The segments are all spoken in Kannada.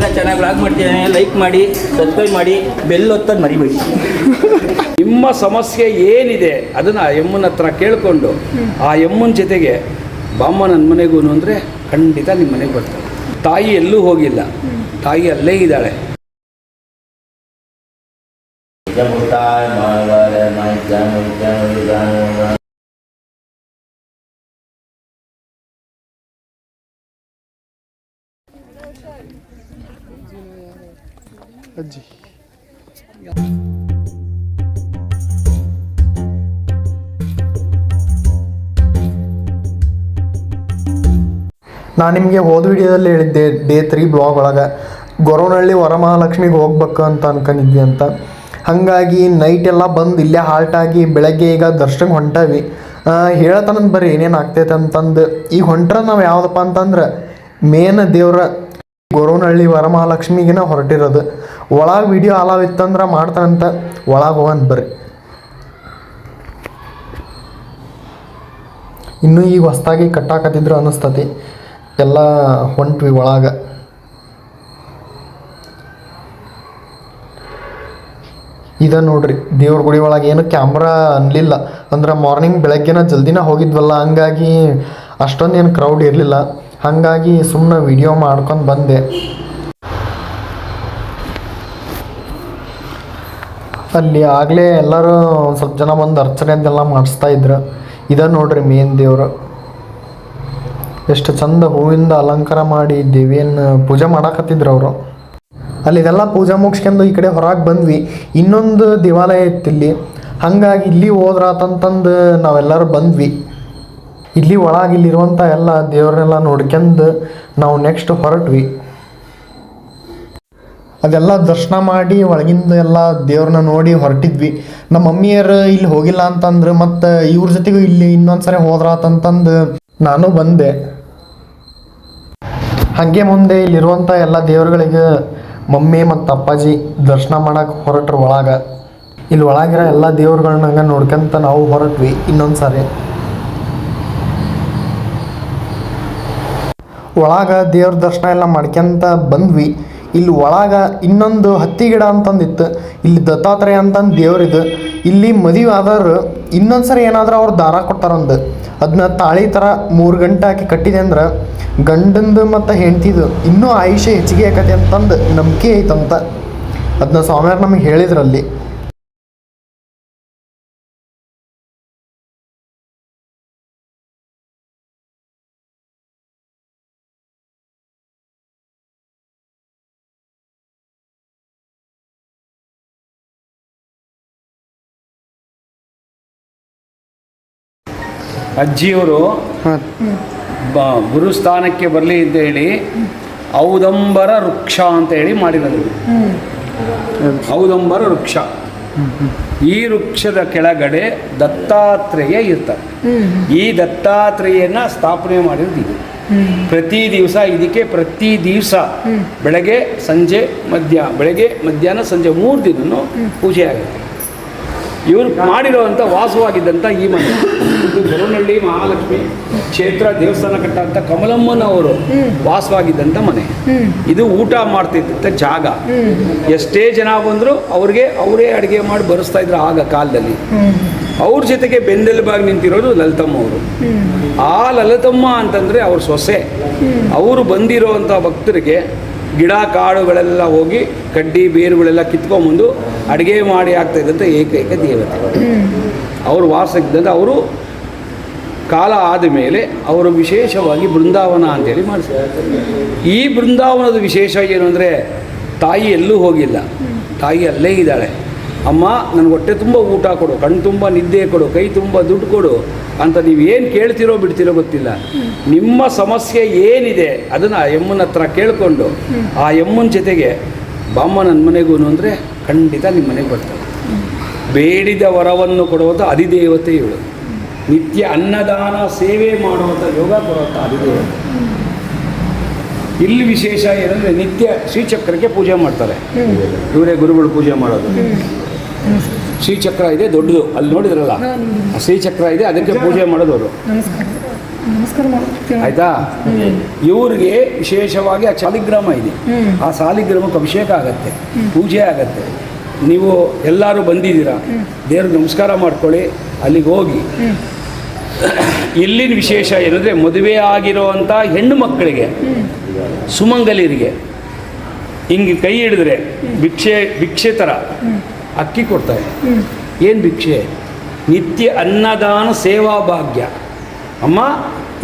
ಹುಡುಗ ಚೆನ್ನಾಗಿ ಬ್ಲಾಗ್ ಮಾಡ್ತಿದ್ದಾನೆ ಲೈಕ್ ಮಾಡಿ ಸಬ್ಸ್ಕ್ರೈಬ್ ಮಾಡಿ ಬೆಲ್ ಒತ್ತೋದು ಮರಿಬೇಡಿ. ನಿಮ್ಮ ಸಮಸ್ಯೆ ಏನಿದೆ ಅದನ್ನು ಆ ಎಮ್ಮನ ಹತ್ರ ಕೇಳಿಕೊಂಡು ಆ ಎಮ್ಮನ ಜೊತೆಗೆ ಬಾಮ್ಮ ನನ್ನ ಮನೆಗೂ ಅಂದರೆ ಖಂಡಿತ ನಿಮ್ಮ ಮನೆಗೆ ಬರ್ತಾರೆ. ತಾಯಿ ಎಲ್ಲೂ ಹೋಗಿಲ್ಲ. ತಾಯಿ ಅಲ್ಲೇ ಇದ್ದಾಳೆ. ಅಜ್ಜಿ. ನಾನು ನಿಮಗೆ ಹೋದ ವಿಡಿಯೋದಲ್ಲಿ ಹೇಳಿದ್ದೆ ಡೇ ತ್ರೀ ಬ್ಲಾಗ್ ಒಳಗೆ, ಗೊರವನಹಳ್ಳಿ ವರಮಹಾಲಕ್ಷ್ಮಿಗೆ ಹೋಗ್ಬೇಕು ಅಂತ ಅನ್ಕೊಂಡಿದ್ವಿ ಅಂತ. ಹಾಗಾಗಿ ನೈಟ್ ಎಲ್ಲ ಬಂದು ಇಲ್ಲೇ ಹಾಲ್ಟ್ ಆಗಿ ಬೆಳಗ್ಗೆ ಈಗ ದರ್ಶನಕ್ಕೆ ಹೊಂಟವಿ. ಹೇಳ್ತಾನಂತ ಬರ್ರಿ, ಏನೇನು ಆಗ್ತೈತೆ ಅಂತಂದು. ಈಗ ಹೊಂಟ್ರ ನಾವು ಯಾವುದಪ್ಪ ಅಂತಂದ್ರೆ, ಮೇನ್ ದೇವ್ರ ಗೊರವನಹಳ್ಳಿ ವರಮಹಾಲಕ್ಷ್ಮಿಗಿನ ಹೊರಟಿರೋದು. ಒಳಗೆ ವಿಡಿಯೋ ಮಾಡ್ತಾ ಮಾಡ್ತಾನಂತ ಒಳಗೆ ಹೋಗಂತ ಬರ್ರಿ. ಇನ್ನೂ ಈಗ ಹೊಸ್ದಾಗಿ ಕಟ್ಟಾಕತ್ತಿದ್ರು ಅನ್ನಿಸ್ತತಿ. ಎಲ್ಲ ಹೊಂಟ್ವಿ ಒಳಗೆ. ಇದ ನೋಡ್ರಿ, ದೇವ್ರ ಗುಡಿ ಒಳಗೆ ಏನು ಕ್ಯಾಮ್ರಾ ಅನ್ಲಿಲ್ಲ. ಅಂದ್ರೆ ಮಾರ್ನಿಂಗ್ ಬೆಳಗ್ಗೆನ ಜಲ್ದಿನ ಹೋಗಿದ್ವಲ್ಲ, ಹಂಗಾಗಿ ಅಷ್ಟೊಂದು ಏನು ಕ್ರೌಡ್ ಇರಲಿಲ್ಲ. ಹಾಗಾಗಿ ಸುಮ್ಮನೆ ವಿಡಿಯೋ ಮಾಡ್ಕೊಂಡು ಬಂದೆ. ಅಲ್ಲಿ ಆಗಲೇ ಎಲ್ಲರೂ ಸ್ವಲ್ಪ ಜನ ಬಂದು ಅರ್ಚನೆ ಅಂತೆಲ್ಲ ಮಾಡಿಸ್ತಾ ಇದ್ರು. ಇದ ನೋಡ್ರಿ ಮೇನ್ ದೇವರು. ಎಷ್ಟು ಚಂದ ಹೂವಿಂದ ಅಲಂಕಾರ ಮಾಡಿ ದೇವಿಯನ್ನು ಪೂಜೆ ಮಾಡಾಕತ್ತಿದ್ರು ಅವರು. ಅಲ್ಲಿ ಇದೆಲ್ಲ ಪೂಜೆ ಮುಗಿಸ್ಕೊಂಡು ಈ ಕಡೆ ಹೊರಗೆ ಬಂದ್ವಿ. ಇನ್ನೊಂದು ದೇವಾಲಯ ಇತ್ತು ಇಲ್ಲಿ. ಹಾಗಾಗಿ ಇಲ್ಲಿ ಹೋದ್ರಾತಂತಂದು ನಾವೆಲ್ಲರೂ ಬಂದ್ವಿ. ಇಲ್ಲಿ ಒಳಗೆ ಇಲ್ಲಿರುವಂಥ ಎಲ್ಲ ದೇವರನ್ನೆಲ್ಲ ನೋಡ್ಕೊಂಡು ನಾವು ನೆಕ್ಸ್ಟ್ ಹೊರಟ್ವಿ. ಅದೆಲ್ಲ ದರ್ಶನ ಮಾಡಿ ಒಳಗಿಂದ ಎಲ್ಲ ದೇವ್ರನ್ನ ನೋಡಿ ಹೊರಟಿದ್ವಿ. ನಮ್ಮ ಮಮ್ಮಿಯರು ಇಲ್ಲಿ ಹೋಗಿಲ್ಲ ಅಂತಂದ್ರೆ, ಮತ್ತು ಇವ್ರ ಜೊತೆಗೂ ಇಲ್ಲಿ ಇನ್ನೊಂದ್ಸರಿ ಹೋದ್ರಾತಂತಂದು ನಾನು ಬಂದೆ. ಹಾಗೆ ಮುಂದೆ ಇಲ್ಲಿರುವಂಥ ಎಲ್ಲ ದೇವ್ರುಗಳಿಗೆ ಮಮ್ಮಿ ಮತ್ತು ಅಪ್ಪಾಜಿ ದರ್ಶನ ಮಾಡಕ್ಕೆ ಹೊರಟ್ರು ಒಳಗೆ. ಇಲ್ಲಿ ಒಳಗಿರೋ ಎಲ್ಲ ದೇವ್ರುಗಳನ್ನ ನೋಡ್ಕೊಂತ ನಾವು ಹೊರಟ್ವಿ ಇನ್ನೊಂದು ಸಾರಿ. ಒಳಗೆ ದೇವ್ರ ದರ್ಶನ ಎಲ್ಲ ಮಾಡ್ಕೊಂತ ಬಂದ್ವಿ. ಇಲ್ಲಿ ಒಳಗೆ ಇನ್ನೊಂದು ಹತ್ತಿ ಗಿಡ ಅಂತಂದಿತ್ತು. ಇಲ್ಲಿ ದತ್ತಾತ್ರೇಯ ಅಂತಂದು ದೇವ್ರಿದು. ಇಲ್ಲಿ ಮದುವೆ ಆದವರು ಇನ್ನೊಂದು ಸರಿ ಏನಾದರೂ ಅವ್ರು ದಾರ ಕೊಡ್ತಾರಂದು. ಅದನ್ನ ತಾಳಿ ಥರ ಮೂರು ಗಂಟೆ ಹಾಕಿ ಕಟ್ಟಿದೆ ಅಂದ್ರೆ ಗಂಡಂದು ಮತ್ತು ಹೆಂಡ್ತಿದು ಇನ್ನೂ ಆಯುಷ್ಯ ಹೆಚ್ಚಿಗೆ ಆಕತಿ ಅಂತಂದು ನಂಬಿಕೆ ಐತಂತ. ಅದನ್ನ ಸ್ವಾಮಿಯವ್ರು ನಮಗೆ ಹೇಳಿದ್ರಲ್ಲಿ. ಅಜ್ಜಿಯವರು ಬ ಗುರುಸ್ಥಾನಕ್ಕೆ ಬರಲಿ ಅಂತ ಹೇಳಿ ಔದಂಬರ ವೃಕ್ಷ ಅಂತ ಹೇಳಿ ಮಾಡಿರೋದು. ಔದಂಬರ ವೃಕ್ಷ. ಈ ವೃಕ್ಷದ ಕೆಳಗಡೆ ದತ್ತಾತ್ರೇಯ ಇರ್ತಾರೆ. ಈ ದತ್ತಾತ್ರೇಯನ ಸ್ಥಾಪನೆ ಮಾಡಿರೋದು ಇದು. ಪ್ರತಿ ದಿವಸ ಇದಕ್ಕೆ ಪ್ರತಿ ದಿವಸ ಬೆಳಗ್ಗೆ ಸಂಜೆ ಮಧ್ಯ ಬೆಳಗ್ಗೆ ಮಧ್ಯಾಹ್ನ ಸಂಜೆ ಮೂರು ದಿನವೂ ಪೂಜೆ ಆಗುತ್ತೆ ಇವರು ಮಾಡಿರುವಂಥ ವಾಸವಾಗಿದ್ದಂಥ ಈ ಮನೆ. ಇದು ಗೊರವನಹಳ್ಳಿ ಮಹಾಲಕ್ಷ್ಮಿ ಕ್ಷೇತ್ರ ದೇವಸ್ಥಾನ ಕಟ್ಟಂತ ಕಮಲಮ್ಮನವರು ವಾಸವಾಗಿದ್ದಂಥ ಮನೆ. ಇದು ಊಟ ಮಾಡ್ತಿದ್ದಂಥ ಜಾಗ. ಎಷ್ಟೇ ಜನ ಬಂದರೂ ಅವ್ರಿಗೆ ಅವರೇ ಅಡುಗೆ ಮಾಡಿ ಬರೆಸ್ತಾ ಇದ್ರು ಆಗ ಕಾಲದಲ್ಲಿ. ಅವ್ರ ಜೊತೆಗೆ ಬೆಂದೆಲುಬಾಗಿ ನಿಂತಿರೋದು ಲಲಿತಮ್ಮ ಅವರು. ಆ ಲಲಿತಮ್ಮ ಅಂತಂದರೆ ಅವ್ರ ಸೊಸೆ. ಅವರು ಬಂದಿರೋವಂಥ ಭಕ್ತರಿಗೆ ಗಿಡ ಕಾಡುಗಳೆಲ್ಲ ಹೋಗಿ ಕಡ್ಡಿ ಬೇರುಗಳೆಲ್ಲ ಕಿತ್ಕೊಂಬಂದು ಅಡುಗೆ ಮಾಡಿ ಆಗ್ತಾ ಇದ್ದಂಥ ಏಕೈಕ ದೇವತೆ. ಅವರು ವಾಸಕ್ಕಿದ್ದಂಥ ಅವರು ಕಾಲ ಆದ ಮೇಲೆ ಅವರು ವಿಶೇಷವಾಗಿ ಬೃಂದಾವನ ಅಂತೇಳಿ ಮಾಡಿಸ್ತಾರೆ ಈ ಬೃಂದಾವನದ ವಿಶೇಷ ಏನು ಅಂದರೆ ತಾಯಿ ಎಲ್ಲೂ ಹೋಗಿಲ್ಲ. ತಾಯಿ ಅಲ್ಲೇ ಇದ್ದಾಳೆ. ಅಮ್ಮ, ನನಗೆ ಹೊಟ್ಟೆ ತುಂಬ ಊಟ ಕೊಡು ಕಣ್ಣು ತುಂಬ ನಿದ್ದೆ ಕೊಡು, ಕೈ ತುಂಬ ದುಡ್ಡು ಕೊಡು ಅಂತ ನೀವು ಏನು ಕೇಳ್ತಿರೋ ಬಿಡ್ತಿರೋ ಗೊತ್ತಿಲ್ಲ. ನಿಮ್ಮ ಸಮಸ್ಯೆ ಏನಿದೆ ಅದನ್ನು ಆ ಎಮ್ಮನ ಹತ್ರ ಕೇಳಿಕೊಂಡು ಆ ಎಮ್ಮನ ಜೊತೆಗೆ, ಬಾಮ್ಮ ನನ್ನ ಮನೆಗೂ ಅಂದರೆ ಖಂಡಿತ ನಿಮ್ಮ ಮನೆಗೆ ಬರ್ತಾರೆ. ಬೇಡಿದ ವರವನ್ನು ಕೊಡುವಂಥ ಅಧಿದೇವತೆ ಇವಳು. ನಿತ್ಯ ಅನ್ನದಾನ ಸೇವೆ ಮಾಡುವಂಥ ಯೋಗ ಕೊಡುವಂಥ ಅಧಿದೇವತೆ. ಇಲ್ಲಿ ವಿಶೇಷ ಏನಂದರೆ ನಿತ್ಯ ಶ್ರೀಚಕ್ರಕ್ಕೆ ಪೂಜೆ ಮಾಡ್ತಾರೆ. ಇವರೇ ಗುರುಗಳು ಪೂಜೆ ಮಾಡೋದು. ಶ್ರೀಚಕ್ರ ಇದೆ ದೊಡ್ಡದು. ಅಲ್ಲಿ ನೋಡಿದ್ರಲ್ಲ? ಶ್ರೀಚಕ್ರ ಇದೆ ಅದಕ್ಕೆ ಪೂಜೆ ಮಾಡೋದು ಅವರು ನಮಸ್ಕಾರ ಆಯ್ತಾ? ಇವ್ರಿಗೆ ವಿಶೇಷವಾಗಿ ಆ ಸಾಲಿಗ್ರಾಮ ಇದೆ. ಆ ಸಾಲಿಗ್ರಾಮಕ್ಕೆ ಅಭಿಷೇಕ ಆಗತ್ತೆ ಪೂಜೆ ಆಗತ್ತೆ. ನೀವು ಎಲ್ಲರೂ ಬಂದಿದ್ದೀರಾ? ದೇವ್ರಿಗೆ ನಮಸ್ಕಾರ ಮಾಡ್ಕೊಳ್ಳಿ ಅಲ್ಲಿಗೆ ಹೋಗಿ. ಇಲ್ಲಿನ ವಿಶೇಷ ಏನಂದರೆ ಮದುವೆ ಆಗಿರೋವಂಥ ಹೆಣ್ಣು ಮಕ್ಕಳಿಗೆ ಸುಮಂಗಲಿಯರಿಗೆ ಹಿಂಗೆ ಕೈ ಹಿಡಿದ್ರೆ ಭಿಕ್ಷೆ ಭಿಕ್ಷೆ ಥರ ಅಕ್ಕಿ ಕೊಡ್ತಾರೆ. ಏನು ಭಿಕ್ಷೆ? ನಿತ್ಯ ಅನ್ನದಾನ ಸೇವಾ ಭಾಗ್ಯ. ಅಮ್ಮ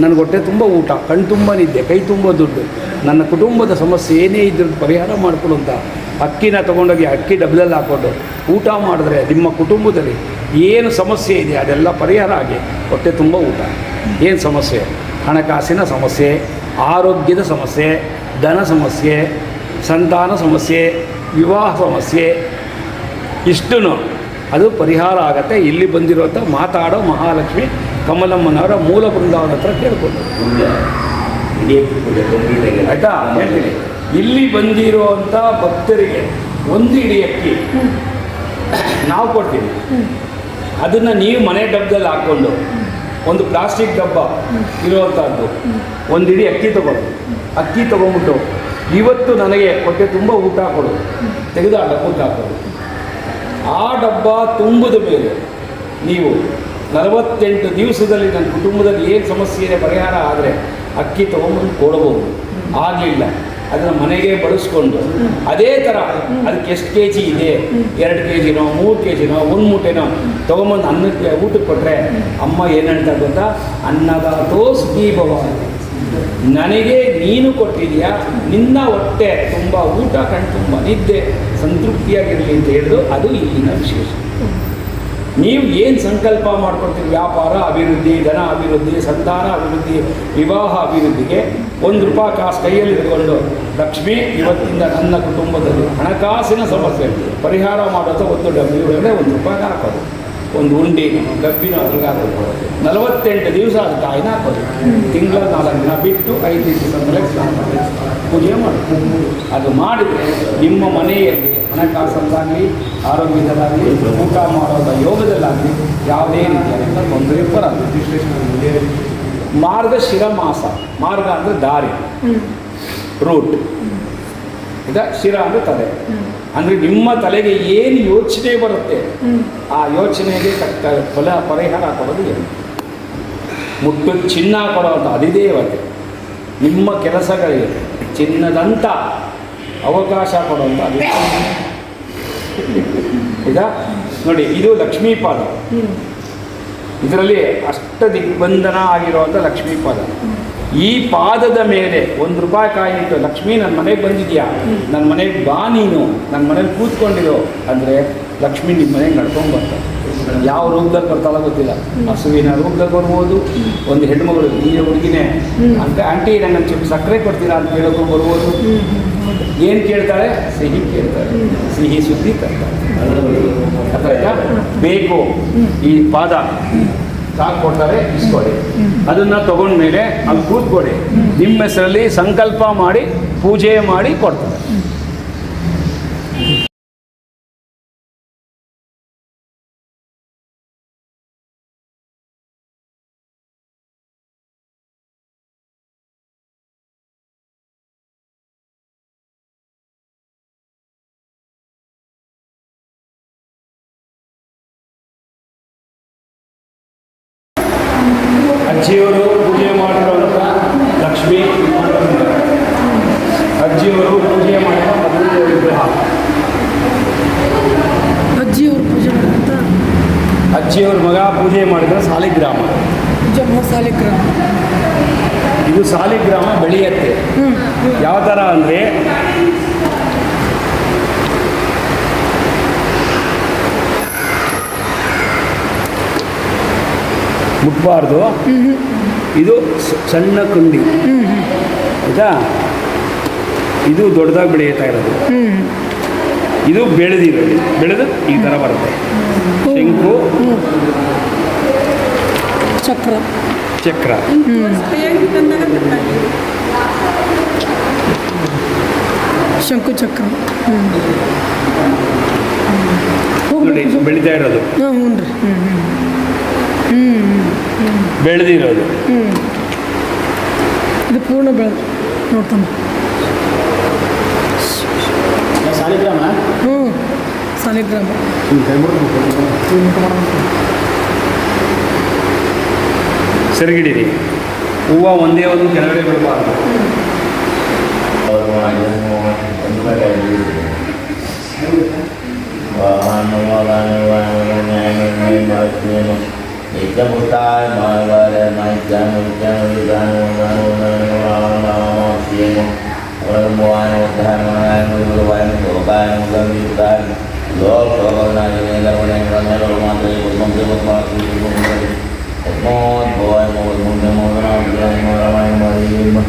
ನನಗೆ ಹೊಟ್ಟೆ ತುಂಬ ಊಟ ಕಣ್ ತುಂಬ ನಿದ್ದೆ ಕೈ ತುಂಬ ದುಡ್ಡು. ನನ್ನ ಕುಟುಂಬದ ಸಮಸ್ಯೆ ಏನೇ ಇದ್ರೂ ಪರಿಹಾರ ಮಾಡಿಕೊಡು ಅಂತ. ಅಕ್ಕಿನ ತೊಗೊಂಡೋಗಿ ಅಕ್ಕಿ ಡಬ್ಬದಲ್ಲಿ ಹಾಕ್ಕೊಂಡು ಊಟ ಮಾಡಿದ್ರೆ ನಿಮ್ಮ ಕುಟುಂಬದಲ್ಲಿ ಏನು ಸಮಸ್ಯೆ ಇದೆ ಅದೆಲ್ಲ ಪರಿಹಾರ ಆಗಿ ಹೊಟ್ಟೆ ತುಂಬ ಊಟ. ಏನು ಸಮಸ್ಯೆ? ಹಣಕಾಸಿನ ಸಮಸ್ಯೆ ಆರೋಗ್ಯದ ಸಮಸ್ಯೆ ಧನ ಸಮಸ್ಯೆ ಸಂತಾನ ಸಮಸ್ಯೆ ವಿವಾಹ ಸಮಸ್ಯೆ ಇಷ್ಟೂ ಅದು ಪರಿಹಾರ ಆಗತ್ತೆ. ಇಲ್ಲಿ ಬಂದಿರುವಂಥ ಮಾತಾಡೋ ಮಹಾಲಕ್ಷ್ಮಿ ಕಮಲಮ್ಮನವರ ಮೂಲ ಬೃಂದಾವನ ಹತ್ರ ಕೇಳ್ಕೊಂಡು. ಆಯಿತಾ? ಹೇಳ್ತೀನಿ. ಇಲ್ಲಿ ಬಂದಿರುವಂಥ ಭಕ್ತರಿಗೆ ಒಂದು ಇಡೀ ಅಕ್ಕಿ. ನಾವು ಕೊಡ್ತೀವಿ. ಅದನ್ನು ನೀವು ಮನೆ ಡಬ್ಬದಲ್ಲಿ ಹಾಕ್ಕೊಂಡು ಒಂದು ಪ್ಲಾಸ್ಟಿಕ್ ಡಬ್ಬ ಇರುವಂಥದ್ದು. ಒಂದು ಇಡೀ ಅಕ್ಕಿ ತಗೊಳ್ಳಿ. ಅಕ್ಕಿ ತೊಗೊಂಬಿಟ್ಟು ಇವತ್ತು ನನಗೆ ಹೊಟ್ಟೆ ತುಂಬ ಊಟ ಕೊಡು. ತೆಗೆದು ಆ ಡಬ್ಬಕ್ಕೆ ಹಾಕೋದು ಆ ಡಬ್ಬ ತುಂಬಿದ ಮೇಲೆ ನೀವು ನಲವತ್ತೆಂಟು ದಿವಸದಲ್ಲಿ ನನ್ನ ಕುಟುಂಬದಲ್ಲಿ ಏನು ಸಮಸ್ಯೆ ಇದೆ ಪರಿಹಾರ ಆದರೆ ಅಕ್ಕಿ ತೊಗೊಂಬಂದು ಕೊಡಬಹುದು ಆಗಲಿಲ್ಲ. ಅದನ್ನು ಮನೆಗೆ ಬಳಸ್ಕೊಂಡು ಅದೇ ಥರ ಅದಕ್ಕೆ ಎಷ್ಟು ಕೆ ಜಿ ಇದೆ? ಎರಡು ಕೆ ಜಿನೋ ಮೂರು ಕೆ ಜಿನೋ ಒಂದು ಮೂಟೆನೋ ತೊಗೊಂಬಂದು ಅನ್ನಕ್ಕೆ ಊಟಕ್ಕೆ ಕೊಟ್ಟರೆ ಅಮ್ಮ ಏನು ಹೇಳ್ತಾರೆ ಗೊತ್ತಾ? ಅನ್ನದಾತೋ ದೀಪವ ನನಗೆ ನೀನು ಕೊಟ್ಟಿದೆಯಾ ನಿನ್ನ ಹೊಟ್ಟೆ ತುಂಬ ಊಟ, ಕಣ್ ತುಂಬ ನಿದ್ದೆ, ಸಂತೃಪ್ತಿಯಾಗಿರಲಿ ಅಂತ ಹೇಳಿದ್ರು. ಅದು ಇಲ್ಲಿನ ವಿಶೇಷ. ನೀವು ಏನು ಸಂಕಲ್ಪ ಮಾಡ್ಕೊಳ್ತೀರಿ? ವ್ಯಾಪಾರ, ಅಭಿವೃದ್ಧಿ, ಧನ ಅಭಿವೃದ್ಧಿ, ಸಂತಾನ ಅಭಿವೃದ್ಧಿ, ವಿವಾಹ ಅಭಿವೃದ್ಧಿಗೆ ಒಂದು ರೂಪಾಯಿ ಕಾಸು ಕೈಯಲ್ಲಿ ಇಟ್ಕೊಂಡು ಲಕ್ಷ್ಮಿ, ಇವತ್ತಿಂದ ನನ್ನ ಕುಟುಂಬದಲ್ಲಿ ಹಣಕಾಸಿನ ಸಮಸ್ಯೆ, ಪರಿಹಾರ ಮಾಡೋದು ಒಂದು ಡಬ್ಲ್ಯೂ ಅಂದರೆ ಒಂದು ರೂಪಾಯಿ ಹಾಕೋದು. ಒಂದು ಉಂಡಿ ಗಬ್ಬಿನ ಅದ್ರಿಗೆ ಹಾಕೋದು ನಲವತ್ತೆಂಟು ದಿವಸ ಅದು ಕಾಯಿನ ಹಾಕೋದು ತಿಂಗಳ ನಾಲ್ಕು ದಿನ ಬಿಟ್ಟು ಐದು ದಿವಸದ ಮೇಲೆ ಸ್ನಾನ ಮಾಡಿ ಪೂಜೆ ಮಾಡೋದು ಅದು ಮಾಡಿದರೆ ನಿಮ್ಮ ಮನೆಯಲ್ಲಿ ಹಣಕಾಸಲ್ಲಾಗಲಿ ಆರೋಗ್ಯದಲ್ಲಾಗಲಿ ಊಟ ಮಾಡೋದ ಯೋಗದಲ್ಲಾಗಲಿ ಯಾವುದೇ ರೀತಿಯಾದಂಥ ತೊಂದರೆ ಬರಲ್ಲ. ಮಾರ್ಗಶಿರ ಮಾಸ ಮಾರ್ಗ ಅಂದರೆ ದಾರಿ. ರೂಟ್. ಈಗ ಶಿರ ಅಂದರೆ ತಲೆ ಅಂದರೆ ನಿಮ್ಮ ತಲೆಗೆ ಏನು ಯೋಚನೆ ಬರುತ್ತೆ ಆ ಯೋಚನೆಗೆ ತಕ್ಕ ಫಲ ಪರಿಹಾರ ಕೊಡೋದು ಏನು? ಮುಟ್ಟು ಚಿನ್ನ ಕೊಡುವಂಥ ಅಧಿದೇವತೆ ನಿಮ್ಮ ಕೆಲಸಗಳಿಗೆ ಚಿನ್ನದಂಥ ಅವಕಾಶ ಕೊಡುವಂಥ ಈಗ ನೋಡಿ ಇದು ಲಕ್ಷ್ಮೀಪಾದ. ಇದರಲ್ಲಿ ಅಷ್ಟ ದಿಗ್ಬಂಧನ ಆಗಿರುವಂಥ ಲಕ್ಷ್ಮೀಪಾದ. ಈ ಪಾದದ ಮೇಲೆ ಒಂದು ರೂಪಾಯಿ ಕಾಯಿ ಇಟ್ಟು ಲಕ್ಷ್ಮಿ ನನ್ನ ಮನೆಗೆ ಬಂದಿದ್ಯಾ? ನನ್ನ ಮನೆಗೆ ಬಾ ನೀನು. ನನ್ನ ಮನೇಲಿ ಕೂತ್ಕೊಂಡಿರೋ. ಅಂದರೆ, ಲಕ್ಷ್ಮಿ ನಿಮ್ಮ ಮನೆಗೆ ನಡ್ಕೊಂಡು ಬರ್ತಾರೆ ಯಾವ ರೂಪದಲ್ಲಿ ಬರ್ತಾಳ ಗೊತ್ತಿಲ್ಲ. ಹಸುವಿನ ರೂಪದಲ್ಲಿ ಬರ್ಬೋದು, ಒಂದು ಹೆಣ್ಮಗಳು ಈ ಹುಡುಗಿನೇ. ಅಂತ ಆಂಟಿ, ನನ್ನ ಚಿಪ್ ಸಕ್ಕರೆ ಕೊಡ್ತೀರಾ ಅಂತ ಹೇಳೋದು ಬರ್ಬೋದು. ಏನು ಕೇಳ್ತಾಳೆ? ಸಿಹಿ ಕೇಳ್ತಾಳೆ. ಸಿಹಿ ಸುದ್ದಿ ತರ್ತಾರೆ ಬೇಕು. ಈ ಪಾದ. ಸಾಕು ಕೊಡ್ತಾರೆ ಇಸ್ಕೊಳ್ಳಿ ಅದನ್ನು ತಗೊಂಡ್ಮೇಲೆ ಅಲ್ಲಿ ಕೂತ್ಕೊಡಿ ನಿಮ್ಮ ಹೆಸರಲ್ಲಿ ಸಂಕಲ್ಪ ಮಾಡಿ ಪೂಜೆ ಮಾಡಿ ಕೊಡ್ತಾರೆ. ಅಜ್ಜಿಯವರು ಪೂಜೆ ಮಾಡಿರುವಂಥ ಲಕ್ಷ್ಮೀ ಅಜ್ಜಿಯವರು ಪೂಜೆ ಮಾಡಿರೋ ಮದುವೆ ವಿಗ್ರಹ. ಅಜ್ಜಿಯವರು ಪೂಜೆ ಮಾಡಂತ ಅಜ್ಜಿಯವ್ರ ಮಗ ಪೂಜೆ ಮಾಡಿದ ಸಾಲಿಗ್ರಾಮ. ಸಾಲಿಗ್ರಾಮ. ಇದು ಸಾಲಿಗ್ರಾಮ ಬೆಳೆಯತ್ತೆ. ಯಾವ ಥರ ಅಂದರೆ ಮುಟ್ಬಾರ್ದು. ಇದು ಸಣ್ಣ ಕುಂಡಿ. ಆಯಿತಾ? ಇದು ದೊಡ್ಡದಾಗಿ ಬೆಳೆಯುತ್ತಾ ಇರೋದು. ಇದು ಬೆಳೆದಿರೋದು ಬೆಳೆದು ಈ ಥರ ಬರುತ್ತೆ. ಶಂಕು ಚಕ್ರ. ಚಕ್ರ. ಶಂಕು ಚಕ್ರ. ಬೆಳೀತಾ ಇರೋದು. ಹ್ಞೂ ಹ್ಞೂ ಬೆಳೆದಿರೋದು. ಇದು ಪೂರ್ಣ ಬೆಳೆದು ನೋಡ್ತಾನೆ ಹ್ಞೂ ಸಾಲಿಗ್ರಾಮ? ಸರಿಗಿಡಿರಿ. ಹೂವು ಒಂದೇ ಒಂದು ಕೆಳಗಡೆ ಬಿಡಬಾರ್ದು. Ijabutai malawale maijamu ijamu ijamu ijamu ijamu ijamu ijamu Walmuan wadahan mengayu Walmuan kobahan mukambirukan Lol kokona ini Lakunan kerana rumah Dari kutmum sebut Maksud ibu kembali Kutmut Bawai mawal munda mawal Mawal mawal mawal mawal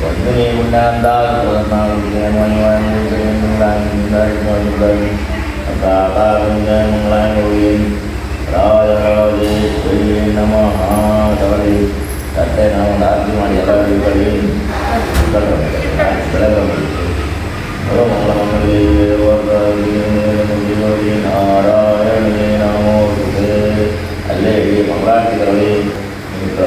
Kutmuni mundandal Kutmau Kutmau Kutmau Kutmau Kutmau Kutmau Kutmau Kutmau Kutmau Kutmau Kutmau Kutmau Kutmau Kutmau Kutmau Kutmau Kutmau ತಟ್ಟೆ ನಾವು ರಾತ್ರಿ ಮಾಡಿ ಎಲ್ಲ ಕಡೆ ಬೆಳಗ್ಗೆ ನಾರಾಯಣೇ ನಮೋ ಅಲ್ಲೇ ಇಡೀ ಮಂಗಳಾರತಿಗಳಲ್ಲಿ ಎಲ್ಲ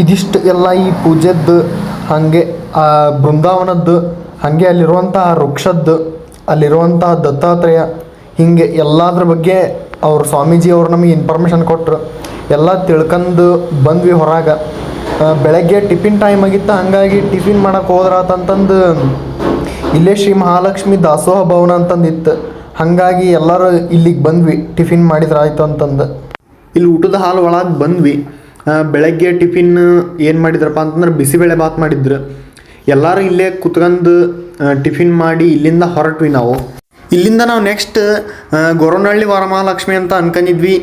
ಇದಿಷ್ಟು ಎಲ್ಲ ಈ ಪೂಜೆದ್ದು ಹಾಗೆ, ಆ ಬೃಂದಾವನದ್ದು ಹಾಗೆ ಅಲ್ಲಿರುವಂತಹ ವೃಕ್ಷದ್ದು ಅಲ್ಲಿರುವಂತಹ ದತ್ತಾತ್ರೇಯ, ಹಿಂಗೆ ಎಲ್ಲದ್ರ ಬಗ್ಗೆ ಅವ್ರ ಸ್ವಾಮೀಜಿ ಅವ್ರು ನಮಗೆ ಇನ್ಫಾರ್ಮೇಷನ್ ಕೊಟ್ಟರು ಎಲ್ಲ ತಿಳ್ಕೊಂಡು ಬಂದ್ವಿ ಹೊರಗೆ. ಬೆಳಗ್ಗೆ ಟಿಫಿನ್ ಟೈಮ್ ಆಗಿತ್ತು, ಹಾಗಾಗಿ ಟಿಫಿನ್ ಮಾಡಕ್ಕೆ ಹೋದ್ರಾತಂತಂದು ಇಲ್ಲೇ ಶ್ರೀ ಮಹಾಲಕ್ಷ್ಮಿ ದಾಸೋಹ ಭವನ ಅಂತಂದಿತ್ತು. ಹಾಗಾಗಿ ಎಲ್ಲರೂ ಇಲ್ಲಿಗೆ ಬಂದ್ವಿ, ಟಿಫಿನ್ ಮಾಡಿದ್ರಾಯ್ತು ಅಂತಂದು. ಇಲ್ಲಿ ಊಟದ ಹಾಲು ಒಳಗೆ ಬಂದ್ವಿ. ಬೆಳಗ್ಗೆ ಟಿಫಿನ್ ಏನು ಮಾಡಿದ್ರಪ್ಪ ಅಂತಂದ್ರೆ ಬಿಸಿಬೇಳೆ ಬಾತ್ ಮಾಡಿದ್ರು. ಎಲ್ಲರೂ ಇಲ್ಲೇ ಕುತ್ಕೊಂಡು ಟಿಫಿನ್ ಮಾಡಿ ಇಲ್ಲಿಂದ ಹೊರಟ್ವಿ ನಾವು. ಇಲ್ಲಿಂದ ನಾವು ನೆಕ್ಸ್ಟ್ ಗೊರವನಹಳ್ಳಿ ವರಮಹಾಲಕ್ಷ್ಮಿ ಅಂತ ಅನ್ಕೊಂಡಿದ್ವಿ.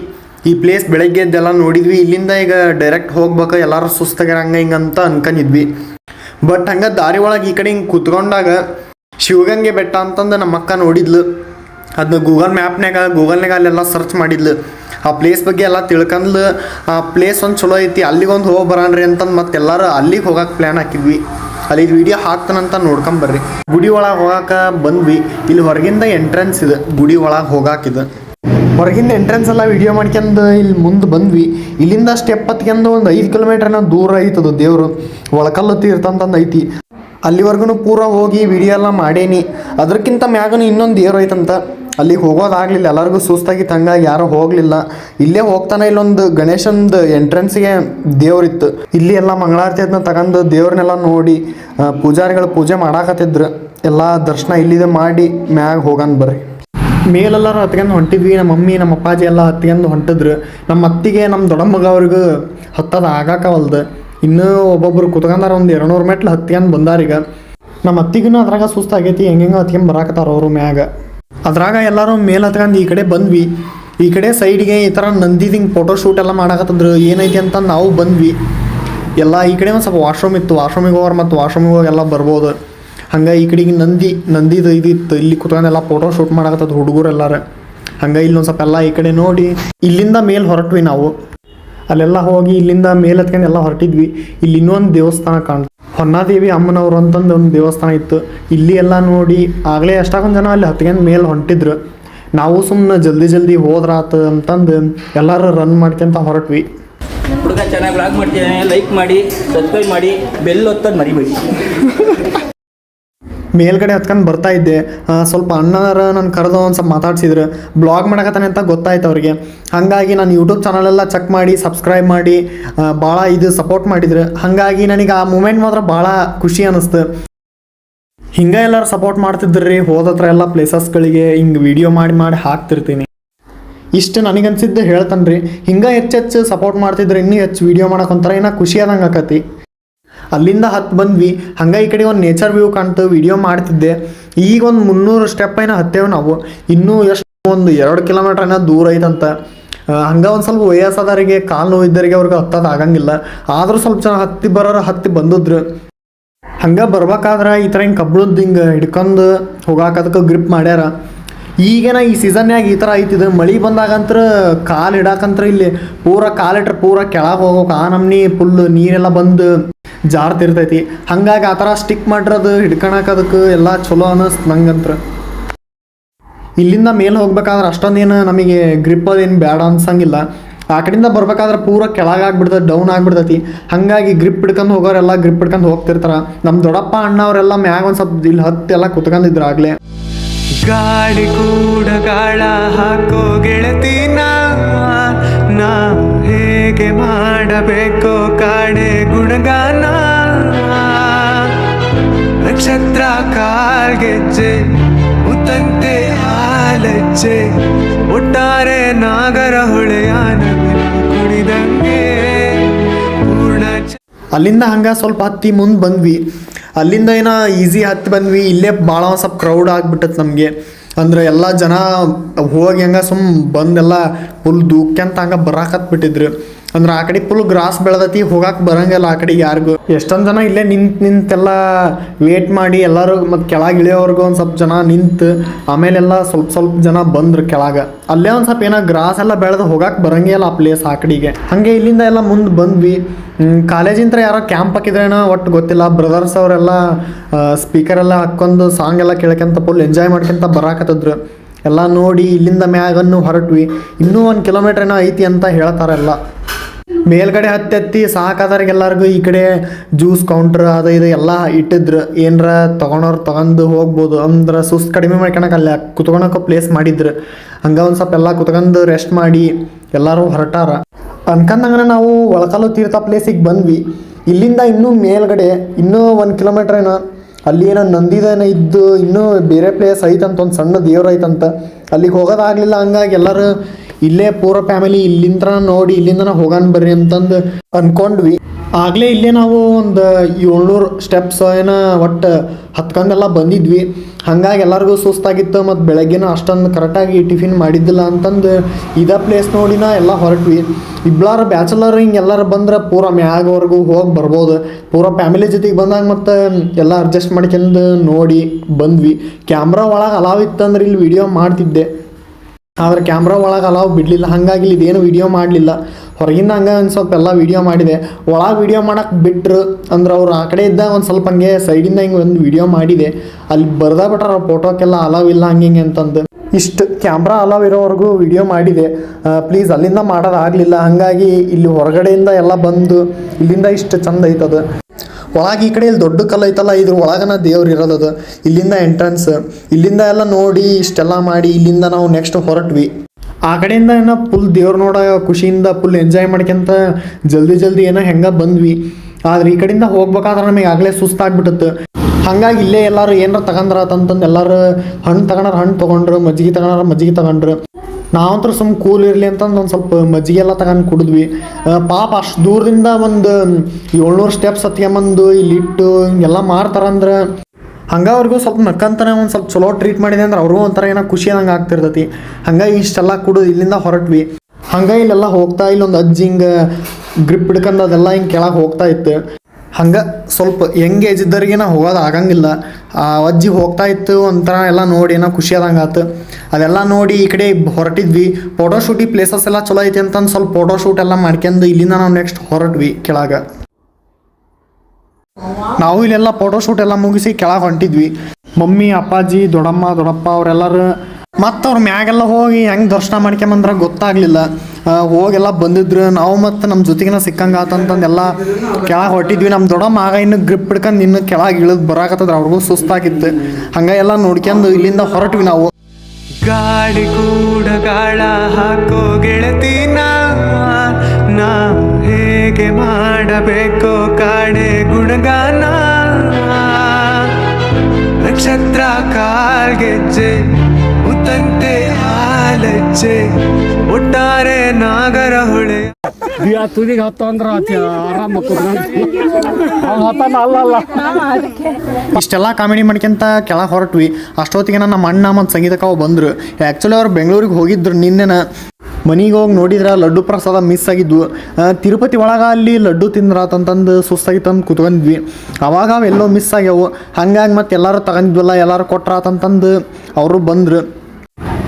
ಈ ಪ್ಲೇಸ್ ಬೆಳಗ್ಗೆದ್ದೆಲ್ಲ ನೋಡಿದ್ವಿ. ಇಲ್ಲಿಂದ ಈಗ ಡೈರೆಕ್ಟ್ ಹೋಗ್ಬೇಕು, ಎಲ್ಲರೂ ಸುಸ್ತಾಗ್ಯಾರ, ಹಂಗೆ ಹಿಂಗೆ ಅಂತ ಅನ್ಕೊಂಡಿದ್ವಿ. ಬಟ್ ಹಂಗೆ ದಾರಿ ಒಳಗೆ ಈ ಕಡೆ ಹಿಂಗೆ ಕುತ್ಕೊಂಡಾಗ ಶಿವಗಂಗೆ ಬೆಟ್ಟ ಅಂತಂದು ನಮ್ಮ ಅಕ್ಕ ನೋಡಿದ್ಲು. ಅದನ್ನ ಗೂಗಲ್ ಮ್ಯಾಪ್ನಾಗ ಗೂಗಲ್ನಾಗ ಅಲ್ಲೆಲ್ಲ ಸರ್ಚ್ ಮಾಡಿದ್ಲು. ಆ ಪ್ಲೇಸ್ ಬಗ್ಗೆ ಎಲ್ಲ ತಿಳ್ಕೊಂಡ್ಲು ಆ ಪ್ಲೇಸ್ ಒಂದು ಚಲೋ ಐತಿ ಅಲ್ಲಿಗೊಂದು ಹೋಗಿ ಬರೋಣ್ರಿ ಅಂತಂದು ಮತ್ತೆ ಎಲ್ಲರೂ ಅಲ್ಲಿಗೆ ಹೋಗಕ್ಕೆ ಪ್ಲ್ಯಾನ್ ಹಾಕಿದ್ವಿ. ಅಲ್ಲಿ ವಿಡಿಯೋ ಹಾಕ್ತಾನಂತ ನೋಡ್ಕೊಂಬರ್ರಿ ಗುಡಿ ಒಳಗೆ ಹೋಗಕ್ಕೆ ಬಂದ್ವಿ. ಇಲ್ಲಿ ಹೊರಗಿಂದ ಎಂಟ್ರೆನ್ಸ್ ಇದೆ, ಗುಡಿ ಒಳಗೆ ಹೋಗಾಕಿದೆ ಹೊರಗಿಂದ ಎಂಟ್ರೆನ್ಸ್ ಎಲ್ಲ ವಿಡಿಯೋ ಮಾಡ್ಕೊಂಡು ಇಲ್ಲಿ ಮುಂದೆ ಬಂದ್ವಿ. ಇಲ್ಲಿಂದ ಸ್ಟೆಪ್ ಹತ್ಕೊಂಡು ಒಂದು ಐದು ಕಿಲೋಮೀಟರ್ನ ದೂರ ಐತದು ದೇವರು. ಒಳಕಲ್ಲು ತೀರ್ಥ ಅಂತಂದು ಐತಿ. ಅಲ್ಲಿವರೆಗೂ ಪೂರ ಹೋಗಿ ವಿಡಿಯೋ ಎಲ್ಲ ಮಾಡೇನಿ. ಅದಕ್ಕಿಂತ ಮ್ಯಾಗನು ಇನ್ನೊಂದು ದೇವ್ರು ಐತಂತ. ಅಲ್ಲಿಗೆ ಹೋಗೋದಾಗಲಿಲ್ಲ. ಎಲ್ಲರಿಗೂ ಸುಸ್ತಾಗಿತ್ತು ಹಂಗಾಗಿ ಯಾರೂ ಹೋಗಲಿಲ್ಲ. ಇಲ್ಲೇ ಹೋಗ್ತಾನೆ ಇಲ್ಲೊಂದು ಗಣೇಶಂದು ಎಂಟ್ರೆನ್ಸಿಗೆ ದೇವ್ರಿತ್ತು. ಇಲ್ಲಿ ಎಲ್ಲ ಮಂಗಳಾರತಿ ಅದನ್ನ ತಗೊಂಡು ದೇವ್ರನ್ನೆಲ್ಲ ನೋಡಿ ಪೂಜಾರಿಗಳು ಪೂಜೆ ಮಾಡಾಕತ್ತಿದ್ರು. ಎಲ್ಲ ದರ್ಶನ ಇಲ್ಲಿದೆ ಮಾಡಿ ಮ್ಯಾಗ ಹೋಗನ್ ಬರ್ರಿ. ಮೇಲೆಲ್ಲರೂ ಹತ್ಕೊಂಡು ಹೊಂಟಿದ್ವಿ. ನಮ್ಮ ಮಮ್ಮಿ, ನಮ್ಮ ಅಪ್ಪಾಜಿ ಎಲ್ಲ ಹತ್ಕೊಂಡು ಹೊಂಟಿದ್ರು. ನಮ್ಮ ಅತ್ತಿಗೆ, ನಮ್ಮ ದೊಡ್ಡಮ್ಮಗ ಅವ್ರಿಗೂ ಹತ್ತದ ಆಗಾಕವಲ್ದು ಇನ್ನೂ ಒಬ್ಬೊಬ್ರು ಕುತ್ಕೊಂಡಾರ ಒಂದು ಎರಡು ನೂರು ಮೆಟ್ಲು ಬಂದಾರ ಬಂದಾರೀಗ ನಮ್ಮ ಅತ್ತಿಗೂ ಅದ್ರಾಗ ಸುಸ್ತಾಗೈತಿ ಹೆಂಗೆ ಹತ್ಕೊಂಡು ಬರಾಕತ್ತಾರ ಅವರು ಮ್ಯಾಗ. ಅದ್ರಾಗ ಎಲ್ಲರೂ ಮೇಲೆ ಹತ್ಕೊಂಡು ಈ ಕಡೆ ಬಂದ್ವಿ. ಈ ಕಡೆ ಸೈಡ್ಗೆ ಈ ಥರ ನಂದಿದ ಹಿಂಗೆ ಫೋಟೋ ಶೂಟ್ ಎಲ್ಲ ಮಾಡಾಕತ್ತಿದ್ರು. ಏನೈತಿ ಅಂತ ನಾವು ಬಂದ್ವಿ. ಎಲ್ಲ ಈ ಕಡೆ ಒಂದು ಸ್ವಲ್ಪ ವಾಶ್ರೂಮ್ ಇತ್ತು. ವಾಶ್ರೂಮಿಗೆ ಹೋಗೋರು ಮತ್ತು ವಾಶ್ರೂಮಿಗೆ ಹೋಗಿ ಎಲ್ಲ ಬರ್ಬೋದು. ಹಂಗೆ ಈ ಕಡೆಗೆ ನಂದಿ, ನಂದಿದು ಇದಿತ್ತು ಇಲ್ಲಿ ಕುತ್ಕೊಂಡೆಲ್ಲ ಫೋಟೋ ಶೂಟ್ ಮಾಡಾಕತ್ತದ ಹುಡುಗರು ಎಲ್ಲರೂ ಹಂಗೆ ಇಲ್ಲೊಂದು ಸ್ವಲ್ಪ ಎಲ್ಲ ಈ ಕಡೆ ನೋಡಿ, ಇಲ್ಲಿಂದ ಮೇಲೆ ಹೊರಟ್ವಿ ನಾವು. ಅಲ್ಲೆಲ್ಲ ಹೋಗಿ ಇಲ್ಲಿಂದ ಮೇಲೆ ಹತ್ಕೊಂಡು ಎಲ್ಲ ಹೊರಟಿದ್ವಿ. ಇಲ್ಲಿ ಇನ್ನೊಂದು ದೇವಸ್ಥಾನ ಕಾಣ್ತು. ಹೊನ್ನಾದೇವಿ ಅಮ್ಮನವರು ಅಂತಂದು ಒಂದು ದೇವಸ್ಥಾನ ಇತ್ತು. ಇಲ್ಲಿ ಎಲ್ಲ ನೋಡಿ ಆಗಲೇ ಅಷ್ಟಾಗೊಂದು ಜನ ಅಲ್ಲಿ ಹತ್ಕೊಂಡು ಮೇಲೆ ಹೊಂಟಿದ್ರು. ನಾವು ಸುಮ್ಮನೆ ಜಲ್ದಿ ಜಲ್ದಿ ಹೋದ್ರಾತ ಅಂತಂದು ಎಲ್ಲರೂ ರನ್ ಮಾಡ್ಕೊಂತ ಹೊರಟ್ವಿ. ಹುಡುಗ ಚೆನ್ನಾಗಿ ಬ್ಲಾಗ್ ಮಾಡ್ತೀನಿ ಲೈಕ್ ಮಾಡಿ ಸಬ್ಸ್ಕ್ರೈಬ್ ಮಾಡಿ ಬೆಲ್ ಒತ್ತೋದು ಮರಿಬೇಡಿ. ಮೇಲ್ಗಡೆ ಹತ್ಕೊಂಡು ಬರ್ತಾ ಇದ್ದೆ. ಸ್ವಲ್ಪ ಅಣ್ಣರ ನಾನು ಕರೆದು ಒಂದು ಸ್ವಲ್ಪ ಮಾತಾಡ್ಸಿದ್ರು. ಬ್ಲಾಗ್ ಮಾಡಕತ್ತಾನೆ ಅಂತ ಗೊತ್ತಾಯ್ತು ಅವ್ರಿಗೆ. ಹಾಗಾಗಿ ನಾನು ಯೂಟ್ಯೂಬ್ ಚಾನಲೆಲ್ಲ ಚೆಕ್ ಮಾಡಿ ಸಬ್ಸ್ಕ್ರೈಬ್ ಮಾಡಿ ಭಾಳ ಇದು ಸಪೋರ್ಟ್ ಮಾಡಿದ್ರು. ಹಾಗಾಗಿ ನನಗೆ ಆ ಮೂಮೆಂಟ್ ಮಾತ್ರ ಭಾಳ ಖುಷಿ ಅನ್ನಿಸ್ತು ಹಿಂಗೆ ಎಲ್ಲರೂ ಸಪೋರ್ಟ್ ಮಾಡ್ತಿದ್ರಿ ಹೋದತ್ರ ಎಲ್ಲ ಪ್ಲೇಸಸ್ಗಳಿಗೆ ಹಿಂಗೆ ವಿಡಿಯೋ ಮಾಡಿ ಮಾಡಿ ಹಾಕ್ತಿರ್ತೀನಿ. ಇಷ್ಟು ನನಗನ್ಸಿದ್ದು ಹೇಳ್ತಾನೆ ರೀ ಹಿಂಗೆ ಹೆಚ್ಚು ಹೆಚ್ಚು ಸಪೋರ್ಟ್ ಮಾಡ್ತಿದ್ರೆ ಇನ್ನೂ ಹೆಚ್ಚು ವಿಡಿಯೋ ಮಾಡಕೊಂತಾರ ಇನ್ನೂ ಖುಷಿ ಆದಂಗೆ ಆಕತಿ. ಅಲ್ಲಿಂದ ಹತ್ತು ಬಂದ್ವಿ. ಹಂಗೆ ಈ ಕಡೆ ಒಂದು ನೇಚರ್ ವ್ಯೂ ಕಾಣ್ತು. ವಿಡಿಯೋ ಮಾಡ್ತಿದ್ದೆ. ಈಗ ಒಂದು ಮುನ್ನೂರು ಸ್ಟೆಪ್ ಏನೋ ಹತ್ತೇವೆ ನಾವು. ಇನ್ನೂ ಎಷ್ಟು ಒಂದು ಎರಡು ಕಿಲೋಮೀಟ್ರ್ ಏನೋ ದೂರ ಐತಂತ. ಹಂಗೆ ಒಂದು ಸ್ವಲ್ಪ ವಯಸ್ಸಾದವರಿಗೆ, ಕಾಲು ನೋವು ಇದ್ದವರಿಗೆ ಅವ್ರಿಗೆ ಹತ್ತೋದು ಆಗಂಗಿಲ್ಲ. ಆದರೂ ಸ್ವಲ್ಪ ಜನ ಹತ್ತಿ ಬರೋರು ಹತ್ತಿ ಬಂದಿದ್ರು. ಹಂಗೆ ಬರ್ಬೇಕಾದ್ರೆ ಈ ಥರ ಹಿಂಗೆ ಕಬ್ಬಳದ್ದು ಹಿಂಗೆ ಹಿಡ್ಕೊಂಡು ಹೋಗಾಕ ಅದಕ್ಕೆ ಗ್ರಿಪ್ ಮಾಡ್ಯಾರ. ಈಗೇನ ಈ ಸೀಸನ್ಯಾಗ ಈ ಥರ ಐತಿದು ಮಳೆ ಬಂದಾಗಂತ್ರ ಕಾಲು ಇಡಾಕಂತ್ರ ಇಲ್ಲಿ. ಪೂರ ಕಾಲಿಟ್ರೆ ಪೂರ ಕೆಳಗೆ ಹೋಗೋಕೆ ಆ ನಮ್ನಿ ಫುಲ್ ನೀರೆಲ್ಲ ಬಂದು ಜಾರ್ತಿರ್ತೈತಿ ಹಂಗಾಗಿ ಆ ಥರ ಸ್ಟಿಕ್ ಮಾಡಿರೋದು ಹಿಡ್ಕೊಳಕ್ಕೆ ಅದಕ್ಕೆ ಎಲ್ಲ ಚಲೋ ಅನ್ನಿಸ್ತು ನಂಗಂತ್ರ. ಇಲ್ಲಿಂದ ಮೇಲೆ ಹೋಗ್ಬೇಕಾದ್ರೆ ಅಷ್ಟೊಂದೇನು ನಮಗೆ ಗ್ರಿಪ್ ಅದೇನು ಬೇಡ ಅನ್ಸಂಗಿಲ್ಲ. ಆ ಕಡೆಯಿಂದ ಬರ್ಬೇಕಾದ್ರೆ ಪೂರ ಕೆಳಗಾಗ್ಬಿಡ್ತದೆ ಡೌನ್ ಆಗಿಬಿಡ್ತೈತಿ. ಹಾಗಾಗಿ ಗ್ರಿಪ್ ಹಿಡ್ಕೊಂಡು ಹೋಗೋರೆಲ್ಲ ಗ್ರಿಪ್ ಹಿಡ್ಕೊಂಡು ಹೋಗ್ತಿರ್ತಾರೆ. ನಮ್ಮ ದೊಡ್ಡಪ್ಪ ಅಣ್ಣವರೆಲ್ಲ ಮ್ಯಾಗ ಒಂದು ಸ್ವಲ್ಪ ಇಲ್ಲಿ ಹತ್ತೆಲ್ಲ ಎಲ್ಲ ಕುತ್ಕೊಂಡಿದ್ರು ಆಗಲೇ. ಗಾಳಿ ಕೂಡ ಗಾಳ ಹಾಕೋ ಗೆಳತಿನ, ನಾ ಹೇಗೆ ಮಾಡಬೇಕು ಕಾಡೆ ಗುಣಗಾನ. ನಕ್ಷತ್ರ ಕಾಲ್ಗೆಜ್ಜೆ, ಮುತ್ತಂತೆ ಹಾಲಜ್ಜೆ, ಒಟ್ಟಾರೆ ನಾಗರ ಹೊಳೆಯ ಕುಣಿದಂಗೆ ಅಲ್ಲಿಂದ ಹಂಗೆ ಸ್ವಲ್ಪ ಹತ್ತಿ ಮುಂದೆ ಬಂದ್ವಿ. ಅಲ್ಲಿಂದ ಏನೋ ಈಸಿ ಹತ್ತಿ ಬಂದ್ವಿ. ಇಲ್ಲೇ ಭಾಳ ಒಂದು ಸ್ವಲ್ಪ ಕ್ರೌಡ್ ಆಗ್ಬಿಟ್ಟತ್ ನಮಗೆ. ಅಂದ್ರೆ ಎಲ್ಲ ಜನ ಹೋಗಿ ಹಂಗೆ ಸುಮ್ ಬಂದೆಲ್ಲ ಫುಲ್ ಹಂಗೆ ಬರಾಕತ್ ಬಿಟ್ಟಿದ್ರು ಅಂದ್ರೆ ಆ ಕಡೆ ಫುಲ್ ಗ್ರಾಸ್ ಬೆಳದತಿ ಹೋಗಕ್ಕೆ ಬರಂಗಿಲ್ಲ ಆ ಕಡೆ ಯಾರಿಗೂ. ಎಷ್ಟೊಂದು ಜನ ಇಲ್ಲೇ ನಿಂತು, ನಿಂತೆಲ್ಲ ವೇಟ್ ಮಾಡಿ ಎಲ್ಲರೂ ಮತ್ತು ಕೆಳಗೆ ಇಳಿಯೋವರೆಗೂ ಒಂದು ಸ್ವಲ್ಪ ಜನ ನಿಂತು, ಆಮೇಲೆಲ್ಲ ಸ್ವಲ್ಪ ಸ್ವಲ್ಪ ಜನ ಬಂದ್ರು ಕೆಳಗೆ. ಅಲ್ಲೇ ಒಂದು ಸ್ವಲ್ಪ ಏನೋ ಗ್ರಾಸ್ ಎಲ್ಲ ಬೆಳೆದು ಹೋಗಕ್ಕೆ ಬರಂಗಿಲ್ಲ ಆ ಪ್ಲೇಸ್ ಆ ಕಡೆಗೆ. ಹಾಗೆ ಇಲ್ಲಿಂದ ಎಲ್ಲ ಮುಂದೆ ಬಂದ್ವಿ. ಕಾಲೇಜಿಂದ ಯಾರೋ ಕ್ಯಾಂಪ್ ಹಾಕಿದ್ರೇನೋ ಒಟ್ಟು ಗೊತ್ತಿಲ್ಲ ಬ್ರದರ್ಸ್ ಅವರೆಲ್ಲ ಸ್ಪೀಕರ್ ಎಲ್ಲ ಹಾಕ್ಕೊಂಡು ಸಾಂಗ್ ಎಲ್ಲ ಕೇಳ್ಕೊಂತ ಫುಲ್ ಎಂಜಾಯ್ ಮಾಡ್ಕೊಂತ ಬರಾಕತ್ತಿದ್ರು. ಎಲ್ಲ ನೋಡಿ ಇಲ್ಲಿಂದ ಮ್ಯಾಗನ್ನು ಹೊರಟ್ವಿ. ಇನ್ನೂ ಒಂದು ಕಿಲೋಮೀಟ್ರ್ ಏನೋ ಐತಿ ಅಂತ ಹೇಳ್ತಾರೆಲ್ಲ. ಮೇಲ್ಗಡೆ ಹತ್ತಿ ಸಾಕಾದವ್ರಿಗೆಲ್ಲರಿಗೂ ಈ ಕಡೆ ಜ್ಯೂಸ್ ಕೌಂಟ್ರ್ ಅದು ಇದು ಎಲ್ಲ ಇಟ್ಟಿದ್ರು. ಏನರ ತಗೊಳೋರು ತಗೊಂಡು ಹೋಗ್ಬೋದು ಅಂದ್ರೆ ಸುಸ್ತು ಕಡಿಮೆ ಮಾಡ್ಕೊಳಕ್ಕೆ ಅಲ್ಲಿ ಕುತ್ಕೊಳಕ್ಕೆ ಪ್ಲೇಸ್ ಮಾಡಿದ್ರು. ಹಂಗೆ ಒಂದು ಸ್ವಲ್ಪ ಎಲ್ಲ ಕುತ್ಕೊಂಡು ರೆಸ್ಟ್ ಮಾಡಿ ಎಲ್ಲರೂ ಹೊರಟಾರ. ಅನ್ಕಂದಂಗೆ ನಾವು ಒಳಕಲ್ಲು ತೀರ್ಥ ಪ್ಲೇಸಿಗೆ ಬಂದ್ವಿ. ಇಲ್ಲಿಂದ ಇನ್ನೂ ಮೇಲ್ಗಡೆ ಇನ್ನೂ ಒಂದು ಕಿಲೋಮೀಟ್ರ್ ಏನೋ. ಅಲ್ಲಿ ಏನೋ ನಂದಿದೇನ ಇದ್ದು ಇನ್ನೂ ಬೇರೆ ಪ್ಲೇಸ್ ಐತಂತ, ಒಂದು ಸಣ್ಣ ದೇವ್ರ ಐತಂತ. ಅಲ್ಲಿಗೆ ಹೋಗೋದಾಗ್ಲಿಲ್ಲ ಹಂಗಾಗಿ ಎಲ್ಲರೂ ಇಲ್ಲೇ ಪೂರ ಫ್ಯಾಮಿಲಿ ಇಲ್ಲಿಂದ ನೋಡಿ, ಇಲ್ಲಿಂದನ ಹೋಗೋಣ ಬರ್ರಿ ಅಂತಂದು ಅನ್ಕೊಂಡ್ವಿ. ಆಗಲೇ ಇಲ್ಲೇ ನಾವು ಒಂದು ಏಳ್ನೂರು ಸ್ಟೆಪ್ಸ್ ಏನ ಒಟ್ಟು ಹತ್ಕೊಂಡೆಲ್ಲ ಬಂದಿದ್ವಿ. ಹಂಗಾಗಿ ಎಲ್ಲರಿಗೂ ಸುಸ್ತಾಗಿತ್ತು ಮತ್ತು ಬೆಳಗ್ಗೆನೂ ಅಷ್ಟೊಂದು ಕರೆಕ್ಟಾಗಿ ಟಿಫಿನ್ ಮಾಡಿದ್ದಿಲ್ಲ ಅಂತಂದು ಇದೇ ಪ್ಲೇಸ್ ನೋಡಿನ ಎಲ್ಲ ಹೊರಟ್ವಿ. ಇಬ್ಲಾರ ಬ್ಯಾಚುಲರ್ ಹಿಂಗೆ ಎಲ್ಲರೂ ಬಂದ್ರೆ ಪೂರ ಮ್ಯಾಗವರೆಗೂ ಹೋಗಿ ಬರ್ಬೋದು. ಪೂರ ಫ್ಯಾಮಿಲಿ ಜೊತೆಗೆ ಬಂದಾಗ ಮತ್ತು ಎಲ್ಲ ಅಡ್ಜಸ್ಟ್ ಮಾಡ್ಕೊಂಡು ನೋಡಿ ಬಂದ್ವಿ. ಕ್ಯಾಮ್ರಾ ಒಳಗೆ ಅಲಾವ್ ಇತ್ತಂದ್ರೆ ಇಲ್ಲಿ ವಿಡಿಯೋ ಮಾಡ್ತಿದ್ದೆ. ಆದ್ರೆ ಕ್ಯಾಮ್ರಾ ಒಳಗೆ ಅಲಾವ್ ಬಿಡಲಿಲ್ಲ. ಹಾಗಾಗಿ ಇದೇನು ವಿಡಿಯೋ ಮಾಡಲಿಲ್ಲ. ಹೊರಗಿಂದ ಹಂಗೆ ಒಂದು ಸ್ವಲ್ಪ ಎಲ್ಲ ವಿಡಿಯೋ ಮಾಡಿದೆ. ಒಳಗೆ ವಿಡಿಯೋ ಮಾಡಕ್ಕೆ ಬಿಟ್ರು ಅಂದ್ರೆ ಅವ್ರು ಆ ಕಡೆ ಇದ್ದಾಗ ಒಂದು ಸ್ವಲ್ಪ ಹಂಗೆ ಸೈಡಿಂದ ಹಿಂಗೆ ಒಂದು ವಿಡಿಯೋ ಮಾಡಿದೆ. ಅಲ್ಲಿ ಬರ್ದ ಬಿಟ್ರ ಫೋಟೋಕ್ಕೆಲ್ಲ ಅಲಾವ್ ಇಲ್ಲ ಹಂಗೆ ಹಿಂಗೆ ಅಂತಂದು. ಇಷ್ಟು ಕ್ಯಾಮ್ರಾ ಅಲಾವ್ ಇರೋವರೆಗೂ ವಿಡಿಯೋ ಮಾಡಿದೆ. ಪ್ಲೀಸ್ ಅಲ್ಲಿಂದ ಮಾಡೋದಾಗಲಿಲ್ಲ ಹಾಗಾಗಿ ಇಲ್ಲಿ ಹೊರಗಡೆಯಿಂದ ಎಲ್ಲ ಬಂದು ಇಲ್ಲಿಂದ ಇಷ್ಟು ಚಂದ ಐತದು ಒಳಗೆ ಈ ಕಡೆ ಇಲ್ಲಿ ದೊಡ್ಡ ಕಲ್ಲು ಐತಲ್ಲ, ಇದ್ರ ಒಳಗನ ದೇವ್ರು ಇರೋದದು. ಇಲ್ಲಿಂದ ಎಂಟ್ರೆನ್ಸ್ ಇಲ್ಲಿಂದ ಎಲ್ಲ ನೋಡಿ ಇಷ್ಟೆಲ್ಲ ಮಾಡಿ ಇಲ್ಲಿಂದ ನಾವು ನೆಕ್ಸ್ಟ್ ಹೊರಟ್ವಿ. ಆ ಕಡೆಯಿಂದ ಏನೋ ಫುಲ್ ದೇವ್ರು ನೋಡೋ ಖುಷಿಯಿಂದ ಫುಲ್ ಎಂಜಾಯ್ ಮಾಡ್ಕೊಂತ ಜಲ್ದಿ ಜಲ್ದಿ ಏನೋ ಹೆಂಗೆ ಬಂದ್ವಿ. ಆದ್ರೆ ಈ ಕಡೆಯಿಂದ ಹೋಗ್ಬೇಕಾದ್ರೆ ನಮಗೆ ಆಗಲೇ ಸುಸ್ತಾಗ್ಬಿಟ್ಟತ್ತು ಹಂಗಾಗಿ ಇಲ್ಲೇ ಎಲ್ಲರೂ ಏನಾರ ತಗೊಂಡ್ರ ಅಂತಂದು ಎಲ್ಲರೂ ಹಣ್ಣು ತಗೊಂಡ್ರ ಹಣ್ಣು ತೊಗೊಂಡ್ರು, ಮಜ್ಜಿಗೆ ತಗೊಂಡ್ರ ಮಜ್ಜಿಗೆ ತಗೊಂಡ್ರು. ನಾವಂತೂ ಸುಮ್ ಕೂಲ್ ಇರಲಿ ಅಂತಂದು ಒಂದು ಸ್ವಲ್ಪ ಮಜ್ಜಿಗೆ ಎಲ್ಲ ತಗೊಂಡು ಕುಡಿದ್ವಿ. ಪಾಪ ಅಷ್ಟು ದೂರದಿಂದ ಒಂದು ಏಳ್ನೂರು ಸ್ಟೆಪ್ಸ್ ಹತ್ಕೊಂಬಂದು ಇಲ್ಲಿ ಇಟ್ಟು ಹಿಂಗೆಲ್ಲ ಮಾಡ್ತಾರಂದ್ರೆ ಹಂಗೆ ಅವ್ರಿಗೂ ಸ್ವಲ್ಪ ನಕ್ಕಂತಾನೆ ಒಂದು ಸ್ವಲ್ಪ ಚಲೋ ಟ್ರೀಟ್ ಮಾಡಿದೆ ಅಂದ್ರೆ ಅವ್ರಿಗೂ ಒಂಥರ ಏನೋ ಖುಷಿ ಅನ್ನಂಗೆ ಆಗ್ತಿರ್ತೈತಿ. ಹಂಗೆ ಇಷ್ಟೆಲ್ಲ ಕುಡಿದು ಇಲ್ಲಿಂದ ಹೊರಟ್ವಿ. ಹಂಗೆ ಇಲ್ಲೆಲ್ಲ ಹೋಗ್ತಾ ಇಲ್ಲೊಂದು ಅಜ್ಜಿ ಹಿಂಗೆ ಗ್ರಿಪ್ ಹಿಡ್ಕೊಂಡು ಅದೆಲ್ಲ ಹಿಂಗೆ ಕೆಳಗೆ ಹೋಗ್ತಾ ಇತ್ತು. ಹಂಗೆ ಸ್ವಲ್ಪ ಯಂಗ್ ಏಜ್ ಇದ್ದವ್ರಿಗೇನ ಹೋಗೋದು ಆಗಂಗಿಲ್ಲ. ಆ ಅಜ್ಜಿ ಹೋಗ್ತಾ ಇತ್ತು ಒಂಥರ ಎಲ್ಲ ನೋಡಿ ಏನೋ ಖುಷಿ ಆದಂಗೆ ಆತು. ಅದೆಲ್ಲ ನೋಡಿ ಈ ಕಡೆ ಹೊರಟಿದ್ವಿ. ಫೋಟೋ ಶೂಟಿಗೆ ಪ್ಲೇಸಸ್ ಎಲ್ಲ ಚಲೋ ಐತಿ ಅಂತಂದು ಸ್ವಲ್ಪ ಫೋಟೋ ಶೂಟ್ ಎಲ್ಲ ಮಾಡ್ಕೊಂಡು ಇಲ್ಲಿಂದ ನಾವು ನೆಕ್ಸ್ಟ್ ಹೊರಟ್ವಿ ಕೆಳಗೆ. ನಾವು ಇಲ್ಲೆಲ್ಲ ಫೋಟೋ ಶೂಟ್ ಎಲ್ಲ ಮುಗಿಸಿ ಕೆಳಗೆ ಹೊಂಟಿದ್ವಿ. ಮಮ್ಮಿ, ಅಪ್ಪಾಜಿ, ದೊಡ್ಡಮ್ಮ, ದೊಡ್ಡಪ್ಪ ಅವರೆಲ್ಲರೂ ಮತ್ತು ಅವ್ರ ಮ್ಯಾಗೆಲ್ಲ ಹೋಗಿ ಹೆಂಗೆ ದರ್ಶನ ಮಾಡ್ಕೊಂಬಂದ್ರೆ ಗೊತ್ತಾಗಲಿಲ್ಲ. ಹೋಗೆಲ್ಲ ಬಂದಿದ್ರು. ನಾವು ಮತ್ತು ನಮ್ಮ ಜೊತೆಗಿನ ಸಿಕ್ಕಂಗೆ ಆತಂತಂದೆಲ್ಲ ಕೆಳಗೆ ಹೊಟ್ಟಿದ್ವಿ ನಮ್ಮ ದೊಡ್ಡ ಆಗ ಇನ್ನು ಗ್ರಿಪ್ ಹಿಡ್ಕೊಂಡು ಇನ್ನು ಕೆಳಗೆ ಇಳಿದು ಬರಾಕತ್ತದ್ರ. ಅವ್ರಿಗೂ ಸುಸ್ತಾಗಿತ್ತು. ಹಂಗೆ ಎಲ್ಲ ನೋಡ್ಕೊಂಡು ಇಲ್ಲಿಂದ ಹೊರಟ್ವಿ ನಾವು. ಗಾಳಿ ಕೂಡ ಗಾಳ ಹಾಕೋ ಗೆಳತಿನ. ನಾ ಹೇಗೆ ಮಾಡಬೇಕೋ ಕಾಡೆ ಗುಣಗಾನ. ನಕ್ಷತ್ರ ಕಾಲ್ಗೆಜ್ಜೆ ಮುತ್ತಂತೆ ಆಲಚ್ಚೆ. ಒಟ್ಟಾರೆ ನಾಗರ ಹೊಳೆ. ತುದಿಗೆ ಹತ್ತು ಅಂದ್ರೆ ಆರಾಮ ಇಷ್ಟೆಲ್ಲ ಕಾಮಿಡಿ ಮಾಡ್ಕೊಂತ ಕೆಳ ಹೊರಟ್ವಿ. ಅಷ್ಟೊತ್ತಿಗೆ ನಮ್ಮ ಅಣ್ಣ ಮತ್ತು ಸಂಗೀತಕ್ಕ ಬಂದರು. ಆ್ಯಕ್ಚುಲಿ ಅವ್ರು ಬೆಂಗಳೂರಿಗೆ ಹೋಗಿದ್ರು ನಿನ್ನೆನ. ಮನೆಗೆ ಹೋಗಿ ನೋಡಿದ್ರೆ ಲಡ್ಡು ಪ್ರಸಾದ ಮಿಸ್ ಆಗಿದ್ವು. ತಿರುಪತಿ ಒಳಗೆ ಅಲ್ಲಿ ಲಡ್ಡು ತಿಂದ್ರಾತಂತಂದು ಸುಸ್ತಾಗಿ ತಂದು ಕುತ್ಕೊಂಡ್ವಿ. ಅವಾಗ ಅವೆಲ್ಲೋ ಮಿಸ್ ಆಗ್ಯಾವು. ಹಂಗಾಗಿ ಮತ್ತೆ ಎಲ್ಲರೂ ತಗೊಂಡಿದ್ವಲ್ಲ, ಎಲ್ಲರೂ ಕೊಟ್ರಾತಂತಂದು ಅವರು ಬಂದರು.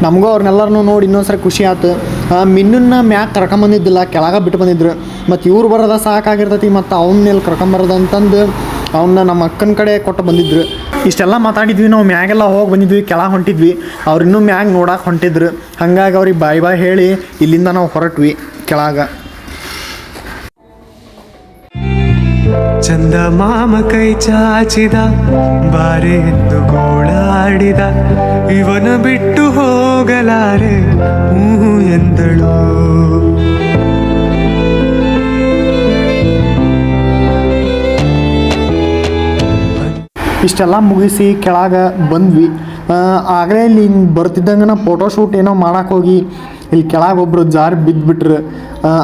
ನಮಗೂ ಅವ್ರನ್ನೆಲ್ಲರನ್ನೂ ನೋಡಿ ಇನ್ನೊಂದ್ಸರಿ ಖುಷಿ ಆಯ್ತು. ಮಿನ್ನನ್ನ ಮ್ಯಾಕ್ ಕರ್ಕೊಂಬಂದಿದ್ದಿಲ್ಲ ಕೆಳಗೆ ಬಿಟ್ಟು ಬಂದಿದ್ರು. ಮತ್ತು ಇವ್ರು ಬರೋದ ಸಾಕಾಗಿರ್ತೈತಿ ಮತ್ತು ಅವನ್ನೆಲ್ಲಿ ಕರ್ಕೊಂಬರೋದು ಅಂತಂದು ಅವನ್ನ ನಮ್ಮ ಅಕ್ಕನ ಕಡೆ ಕೊಟ್ಟು ಬಂದಿದ್ರು. ಇಷ್ಟೆಲ್ಲ ಮಾತಾಡಿದ್ವಿ ನಾವು, ಮ್ಯಾಗೆಲ್ಲ ಹೋಗಿ ಬಂದಿದ್ವಿ, ಕೆಳಗೆ ಹೊಂಟಿದ್ವಿ. ಅವ್ರು ಇನ್ನೂ ಮ್ಯಾಗ್ ನೋಡಕ್ಕೆ ಹೊಂಟಿದ್ರು. ಹಂಗಾಗಿ ಅವ್ರಿಗೆ ಬಾಯ್ ಬಾಯ್ ಹೇಳಿ ಇಲ್ಲಿಂದ ನಾವು ಹೊರಟ್ವಿ ಕೆಳಗೆ. ಚಂದ ಮಾಮ ಕೈ ಚಾಚಿದ, ಬಾರೆ ಎಂದು ಗೋಳಾಡಿದ, ಇವನ ಬಿಟ್ಟು ಹೋಗಲಾರೆ ಹೂ ಎಂದಳು. ಇಷ್ಟೆಲ್ಲ ಮುಗಿಸಿ ಕೆಳಗೆ ಬಂದ್ವಿ. ಆಗಲೇ ಇಲ್ಲಿ ಹಿಂಗೆ ಬರ್ತಿದ್ದಂಗೆ ನಾ ಫೋಟೋಶೂಟ್ ಏನೋ ಮಾಡೋಕೆ ಹೋಗಿ. ಇಲ್ಲಿ ಕೆಳಗೆ ಒಬ್ಬರು ಜಾರಿ ಬಿದ್ದುಬಿಟ್ರು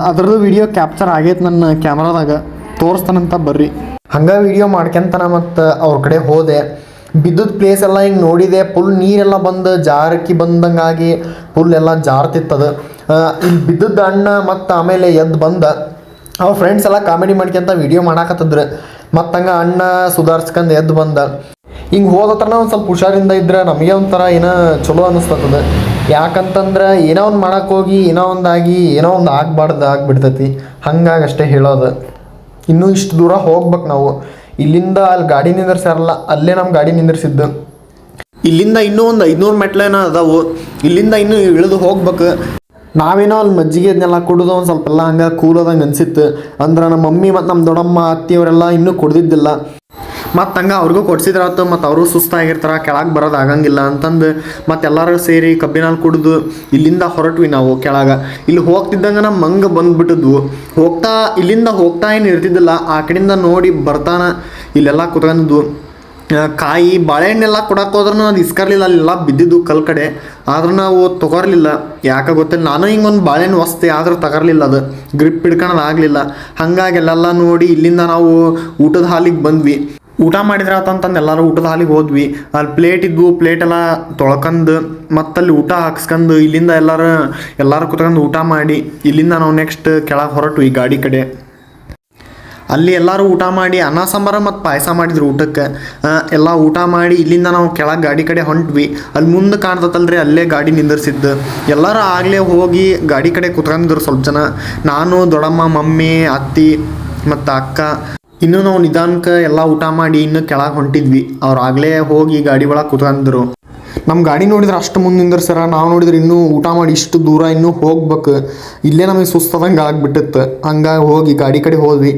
ಅದರದ್ದು ವಿಡಿಯೋ ಕ್ಯಾಪ್ಚರ್ ಆಗೈತೆ ನನ್ನ ಕ್ಯಾಮ್ರಾದಾಗ ತೋರಿಸ್ತಾನಂತ ಬರ್ರಿ. ಹಂಗೆ ವಿಡಿಯೋ ಮಾಡ್ಕೊಂತನ ಮತ್ತು ಅವ್ರ ಕಡೆ ಹೋದೆ. ಬಿದ್ದದ ಪ್ಲೇಸ್ ಎಲ್ಲ ಹಿಂಗೆ ನೋಡಿದೆ. ಫುಲ್ ನೀರೆಲ್ಲ ಬಂದು ಜಾರಕ್ಕಿ ಬಂದಂಗಾಗಿ ಫುಲ್ ಎಲ್ಲ ಜಾರ್ತಿತ್ತದು. ಇಲ್ಲಿ ಬಿದ್ದದ ಅಣ್ಣ ಮತ್ತು ಆಮೇಲೆ ಎದ್ದು ಬಂದ. ಅವ್ರ ಫ್ರೆಂಡ್ಸ್ ಎಲ್ಲ ಕಾಮಿಡಿ ಮಾಡ್ಕೊಂತ ವಿಡಿಯೋ ಮಾಡಾಕತ್ತಿದ್ರು. ಮತ್ತು ಹಂಗೆ ಅಣ್ಣ ಸುಧಾರಿಸ್ಕೊಂಡು ಎದ್ದು ಬಂದ. ಹಿಂಗೆ ಹೋದತ್ರನ ಒಂದು ಸ್ವಲ್ಪ ಹುಷಾರಿಂದ ಇದ್ರೆ ನಮಗೆ ಒಂಥರ ಏನೋ ಚಲೋ ಅನಿಸ್ತದ ಯಾಕಂತಂದ್ರೆ ಏನೋ ಒಂದು ಮಾಡೋಕ್ಕೋಗಿ ಏನೋ ಒಂದಾಗಿ, ಏನೋ ಒಂದು ಆಗ್ಬಾರ್ದು ಆಗ್ಬಿಡ್ತೈತಿ. ಹಂಗಾಗಿ ಅಷ್ಟೇ ಹೇಳೋದು. ಇನ್ನೂ ಇಷ್ಟು ದೂರ ಹೋಗ್ಬೇಕು ನಾವು. ಇಲ್ಲಿಂದ ಅಲ್ಲಿ ಗಾಡಿ ನಿಂದಿರ್ಸಾರಲ್ಲ ಅಲ್ಲೇ ನಮ್ಮ ಗಾಡಿ ನಿಂದಿರ್ಸಿದ್ದು. ಇಲ್ಲಿಂದ ಇನ್ನೂ ಒಂದು ಐದುನೂರು ಮೆಟ್ಲೇನ ಅದಾವು. ಇಲ್ಲಿಂದ ಇನ್ನೂ ಇಳಿದು ಹೋಗ್ಬೇಕು. ನಾವೇನೋ ಅಲ್ಲಿ ಮಜ್ಜಿಗೆ ಅದನ್ನೆಲ್ಲ ಕುಡಿದು ಒಂದು ಸ್ವಲ್ಪ ಎಲ್ಲ ಹಂಗೆ ಕೂಲೋದಂಗೆ ಅನಿಸಿತ್ತು. ಅಂದ್ರೆ ನಮ್ಮ ಮಮ್ಮಿ ಮತ್ತು ನಮ್ಮ ದೊಡ್ಡಮ್ಮ ಅತ್ತಿಯವರೆಲ್ಲ ಇನ್ನೂ ಕುಡ್ದಿದ್ದಿಲ್ಲ. ಮತ್ತು ಹಂಗೆ ಅವ್ರಿಗೂ ಕೊಡ್ಸಿದ್ರಾತು ಮತ್ತು ಅವರು ಸುಸ್ತಾಗಿರ್ತಾರೆ, ಕೆಳಗೆ ಬರೋದು ಆಗಂಗಿಲ್ಲ ಅಂತಂದು ಮತ್ತು ಎಲ್ಲರೂ ಸೇರಿ ಕಬ್ಬಿನಲ್ಲಿ ಕುಡಿದು ಇಲ್ಲಿಂದ ಹೊರಟ್ವಿ ನಾವು ಕೆಳಗೆ. ಇಲ್ಲಿ ಹೋಗ್ತಿದ್ದಂಗೆ ನಮ್ಮ ಮಂಗ ಬಂದ್ಬಿಟ್ಟಿದ್ವು. ಹೋಗ್ತಾ, ಇಲ್ಲಿಂದ ಹೋಗ್ತಾ ಏನು ಇರ್ತಿದ್ದಿಲ್ಲ, ಆ ಕಡೆಯಿಂದ ನೋಡಿ ಬರ್ತಾನೆ ಇಲ್ಲೆಲ್ಲ ಕುತ್ಕೊಂಡಿದ್ವು. ಕಾಯಿ, ಬಾಳೆಹಣ್ಣೆಲ್ಲ ಕೊಡಕ್ಕೆ ಹೋದ್ರೂ ಅದು ಇಸ್ಕರ್ಲಿಲ್ಲ, ಅಲ್ಲೆಲ್ಲ ಬಿದ್ದಿದ್ದು ಕಲ್ ಕಡೆ. ಆದ್ರೂ ನಾವು ತಗೊರ್ಲಿಲ್ಲ. ಯಾಕೆ ಗೊತ್ತಿಲ್ಲ ನಾನು ಹಿಂಗೆ ಒಂದು ಬಾಳೆಹಣ್ಣು ವಸ್ತು ಆದರೂ ತಗರ್ಲಿಲ್ಲ ಅದು. ಗ್ರಿಪ್ ಹಿಡ್ಕೊಳೋದು ಆಗಲಿಲ್ಲ. ಹಾಗಾಗಿ ಎಲ್ಲೆಲ್ಲ ನೋಡಿ ಇಲ್ಲಿಂದ ನಾವು ಊಟದ ಹಾಲಿಗೆ ಬಂದ್ವಿ. ಊಟ ಮಾಡಿದ್ರೆ ಆತಂತಂದು ಎಲ್ಲರೂ ಊಟದ ಹಾಲಿಗೆ ಹೋದ್ವಿ. ಅಲ್ಲಿ ಪ್ಲೇಟ್ ಇದ್ವು ಪ್ಲೇಟ್ ಎಲ್ಲ ತೊಳ್ಕೊಂಡು ಮತ್ತಲ್ಲಿ ಊಟ ಹಾಕ್ಸ್ಕೊಂಡು ಇಲ್ಲಿಂದ ಎಲ್ಲರೂ ಎಲ್ಲರೂ ಕುತ್ಕೊಂಡು ಊಟ ಮಾಡಿ, ಇಲ್ಲಿಂದ ನಾವು ನೆಕ್ಸ್ಟ್ ಕೆಳಗೆ ಹೊರಟ್ವಿ ಗಾಡಿ ಕಡೆ. ಅಲ್ಲಿ ಎಲ್ಲರೂ ಊಟ ಮಾಡಿ, ಅನ್ನ, ಸಾಂಬಾರ ಮತ್ತು ಪಾಯಸ ಮಾಡಿದ್ರು ಊಟಕ್ಕೆ. ಎಲ್ಲ ಊಟ ಮಾಡಿ ಇಲ್ಲಿಂದ ನಾವು ಕೆಳಗೆ ಗಾಡಿ ಕಡೆ ಹೊಂಟ್ವಿ. ಅಲ್ಲಿ ಮುಂದೆ ಕಾಣ್ತತಲ್ರಿ ಅಲ್ಲೇ ಗಾಡಿ ನಿಂದಿರ್ಸಿದ್ದು. ಎಲ್ಲರೂ ಆಗಲೇ ಹೋಗಿ ಗಾಡಿ ಕಡೆ ಕುತ್ಕೊಂಡಿದ್ರು ಸ್ವಲ್ಪ ಜನ. ನಾನು ದೊಡ್ಡಮ್ಮ ಮಮ್ಮಿ, ಅತ್ತಿ ಮತ್ತು ಅಕ್ಕ. ಇನ್ನೂ ನಾವು ನಿಧಾನಕ್ಕೆ ಎಲ್ಲ ಊಟ ಮಾಡಿ ಇನ್ನು ಕೆಳಗೆ ಹೊಂಟಿದ್ವಿ. ಅವ್ರು ಆಗಲೇ ಹೋಗಿ ಗಾಡಿ ಒಳಗೆ ಕುತ್ಕೊಂಡ್ರು ನಮ್ಮ ಗಾಡಿ ನೋಡಿದ್ರೆ ಅಷ್ಟು ಮುಂದೆ ಸರ. ನಾವು ನೋಡಿದ್ರೆ ಇನ್ನೂ ಊಟ ಮಾಡಿ ಇಷ್ಟು ದೂರ ಇನ್ನೂ ಹೋಗ್ಬೇಕು. ಇಲ್ಲೇ ನಮಗೆ ಸುಸ್ತದಂಗೆ ಆಗ್ಬಿಟ್ಟಿತ್ತು. ಹಂಗಾಗಿ ಹೋಗಿ ಗಾಡಿ ಕಡೆ ಹೋದ್ವಿ.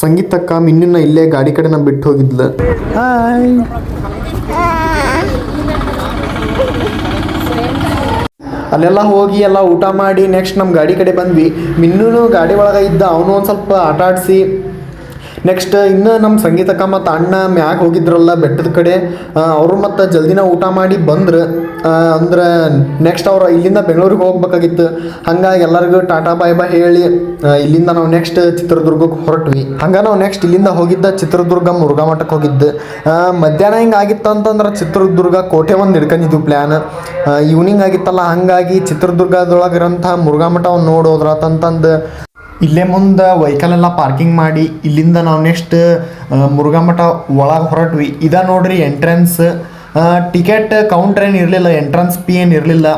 ಸಂಗೀತಕ್ಕ ಮಿನ್ನನ್ನ ಇಲ್ಲೇ ಗಾಡಿ ಕಡೆ ನಾ ಬಿಟ್ಟು ಹೋಗಿದ್ಲು. ಅಲ್ಲೆಲ್ಲ ಹೋಗಿ ಎಲ್ಲ ಊಟ ಮಾಡಿ ನೆಕ್ಸ್ಟ್ ನಮ್ಮ ಗಾಡಿ ಕಡೆ ಬಂದ್ವಿ. ಮಿನ್ನೂ ಗಾಡಿ ಒಳಗೆ ಇದ್ದ. ಅವನು ಒಂದು ಸ್ವಲ್ಪ ಆಟ ಆಡಿಸಿ ನೆಕ್ಸ್ಟ್ ಇನ್ನು ನಮ್ಮ ಸಂಗೀತಕ್ಕ ಮತ್ತು ಅಣ್ಣ ಮ್ಯಾಗ ಹೋಗಿದ್ರಲ್ಲ ಬೆಟ್ಟದ ಕಡೆ ಅವರು ಮತ್ತು ಜಲ್ದಿನ ಊಟ ಮಾಡಿ ಬಂದ್ರು. ಅಂದ್ರೆ ನೆಕ್ಸ್ಟ್ ಅವ್ರು ಇಲ್ಲಿಂದ ಬೆಂಗಳೂರಿಗೆ ಹೋಗ್ಬೇಕಾಗಿತ್ತು. ಹಂಗಾಗಿ ಎಲ್ಲರಿಗೂ ಟಾಟಾ ಬಾಯ್ ಬಾಯ್ ಹೇಳಿ ಇಲ್ಲಿಂದ ನಾವು ನೆಕ್ಸ್ಟ್ ಚಿತ್ರದುರ್ಗಕ್ಕೆ ಹೊರಟ್ವಿ. ಹಂಗೆ ನಾವು ನೆಕ್ಸ್ಟ್ ಇಲ್ಲಿಂದ ಹೋಗಿದ್ದ ಚಿತ್ರದುರ್ಗ ಮುರುಘಾ ಮಠಕ್ಕೆ ಹೋಗಿದ್ದು. ಮಧ್ಯಾಹ್ನ ಹಿಂಗೆ ಆಗಿತ್ತು ಅಂತಂದ್ರೆ ಚಿತ್ರದುರ್ಗ ಕೋಟೆ ಒಂದು ಹಿಡ್ಕೊಂಡಿದ್ವು ಪ್ಲ್ಯಾನ್ ಈವ್ನಿಂಗ್ ಆಗಿತ್ತಲ್ಲ, ಹಂಗಾಗಿ ಚಿತ್ರದುರ್ಗದೊಳಗಿರೋಂಥ ಮುರುಘಾ ಮಠವನ್ನು ನೋಡೋದ್ರಾತಂತಂದು ಇಲ್ಲೇ ಮುಂದೆ ವೆಹಿಕಲ್ ಎಲ್ಲ ಪಾರ್ಕಿಂಗ್ ಮಾಡಿ ಇಲ್ಲಿಂದ ನಾವು ನೆಕ್ಸ್ಟ್ ಮುರುಘಾ ಮಠ ಒಳಗೆ ಹೊರಟ್ವಿ. ಇದ ನೋಡ್ರಿ ಎಂಟ್ರೆನ್ಸ್ ಟಿಕೆಟ್ ಕೌಂಟರ್ ಏನು ಇರಲಿಲ್ಲ ಎಂಟ್ರೆನ್ಸ್ ಪಿ ಏನು ಇರಲಿಲ್ಲ.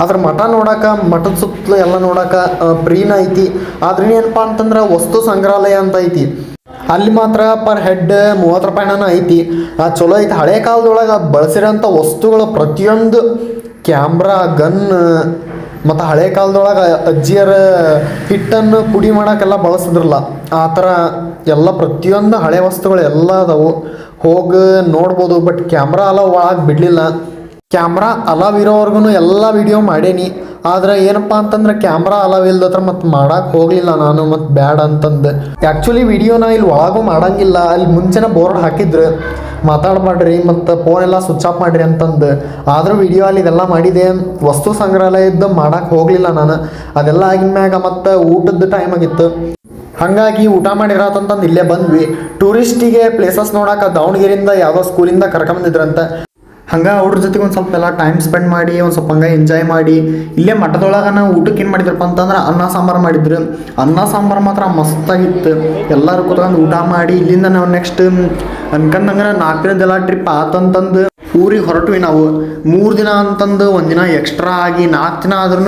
ಅದ್ರ ಮಠ ನೋಡಕ್ಕೆ ಮಠದ ಸುತ್ತಲೂ ಎಲ್ಲ ನೋಡಕ್ಕೆ ಫ್ರೀನ ಐತಿ. ಆದ್ರೆ ಏನಪ್ಪ ಅಂತಂದ್ರೆ ವಸ್ತು ಸಂಗ್ರಹಾಲಯ ಅಂತ ಐತಿ. ಅಲ್ಲಿ ಮಾತ್ರ ಪರ್ ಹೆಡ್ ಮೂವತ್ತು ರೂಪಾಯಿನ ಐತಿ. ಆ, ಚಲೋ ಐತಿ. ಹಳೆ ಕಾಲದೊಳಗೆ ಬಳಸಿರೋಂಥ ವಸ್ತುಗಳು ಪ್ರತಿಯೊಂದು. ಕ್ಯಾಮ್ರಾ ಗನ್ ಮತ್ತು ಹಳೆ ಕಾಲದೊಳಗೆ ಅಜ್ಜಿಯರ ಹಿಟ್ಟನ್ನು ಪುಡಿ ಮಾಡೋಕ್ಕೆಲ್ಲ ಬಳಸಿದ್ರಲ್ಲ, ಆ ಥರ ಎಲ್ಲ ಪ್ರತಿಯೊಂದು ಹಳೆ ವಸ್ತುಗಳು ಎಲ್ಲ ಅದಾವು. ಹೋಗಿ ನೋಡ್ಬೋದು ಬಟ್ ಕ್ಯಾಮ್ರಾ ಅಲ್ಲ ಒಳಗೆ ಬಿಡಲಿಲ್ಲ. ಕ್ಯಾಮ್ರಾ ಅಲಾವ್ ಇರೋವರೆಗೂ ಎಲ್ಲ ವಿಡಿಯೋ ಮಾಡೇನಿ. ಆದ್ರೆ ಏನಪ್ಪ ಅಂತಂದ್ರೆ ಕ್ಯಾಮ್ರಾ ಅಲಾವ್ ಇಲ್ದತ್ರ ಮತ್ತೆ ಮಾಡಕ್ಕೆ ಹೋಗಲಿಲ್ಲ ನಾನು ಮತ್ತೆ ಬ್ಯಾಡ್ ಅಂತಂದು. ಆ್ಯಕ್ಚುಲಿ ವಿಡಿಯೋನ ಇಲ್ಲಿ ಒಳಗೂ ಮಾಡಂಗಿಲ್ಲ. ಅಲ್ಲಿ ಮುಂಚೆನೇ ಬೋರ್ಡ್ ಹಾಕಿದ್ರು. ಮಾತಾಡಬಾಡ್ರಿ ಮತ್ತು ಫೋನ್ ಎಲ್ಲ ಸ್ವಿಚ್ ಆಫ್ ಮಾಡಿರಿ ಅಂತಂದು. ಆದರೂ ವಿಡಿಯೋ ಅಲ್ಲಿ ಇದೆಲ್ಲ ಮಾಡಿದೆ. ವಸ್ತು ಸಂಗ್ರಹಾಲಯದ್ದು ಮಾಡಕ್ಕೆ ಹೋಗಲಿಲ್ಲ ನಾನು. ಅದೆಲ್ಲ ಆಗಿನ ಮ್ಯಾಗ ಮತ್ತು ಊಟದ ಟೈಮ್ ಆಗಿತ್ತು. ಹಾಗಾಗಿ ಊಟ ಮಾಡಿರತ್ತಂತಂದು ಇಲ್ಲೇ ಬಂದ್ವಿ. ಟೂರಿಸ್ಟಿಗೆ ಪ್ಲೇಸಸ್ ನೋಡಕ್ಕೆ ದಾವಣಗೆರೆಯಿಂದ ಯಾವುದೋ ಸ್ಕೂಲಿಂದ ಕರ್ಕೊಂಬಂದಿದ್ರಂತೆ ಹಂಗೆ ಅವ್ರ ಜೊತೆಗೆ ಒಂದು ಸ್ವಲ್ಪ ಎಲ್ಲ ಟೈಮ್ ಸ್ಪೆಂಡ್ ಮಾಡಿ, ಒಂದು ಸ್ವಲ್ಪ ಹಂಗೆ ಎಂಜಾಯ್ ಮಾಡಿ. ಇಲ್ಲೇ ಮಠದೊಳಗೆ ನಾವು ಊಟಕ್ಕೆ ಏನು ಮಾಡಿದ್ರಪ್ಪ ಅಂತಂದ್ರೆ ಅನ್ನ, ಸಾಂಬಾರು ಮಾಡಿದ್ರು. ಅನ್ನ, ಸಾಂಬಾರು ಮಾತ್ರ ಮಸ್ತಾಗಿತ್ತು ಎಲ್ಲರೂ ಕೂತ್ಕೊಂಡು ಊಟ ಮಾಡಿ, ಇಲ್ಲಿಂದ ನಾವು ನೆಕ್ಸ್ಟ್ ಅನ್ಕಂದಂಗೆ ನಾಲ್ಕನೇದೆಲ್ಲ ಟ್ರಿಪ್ ಆತಂತಂದು ಊರಿಗೆ ಹೊರಟ್ವಿ ನಾವು. ಮೂರು ದಿನ ಅಂತಂದು ಒಂದಿನ ಎಕ್ಸ್ಟ್ರಾ ಆಗಿ ನಾಲ್ಕು ದಿನ ಆದ್ರೂ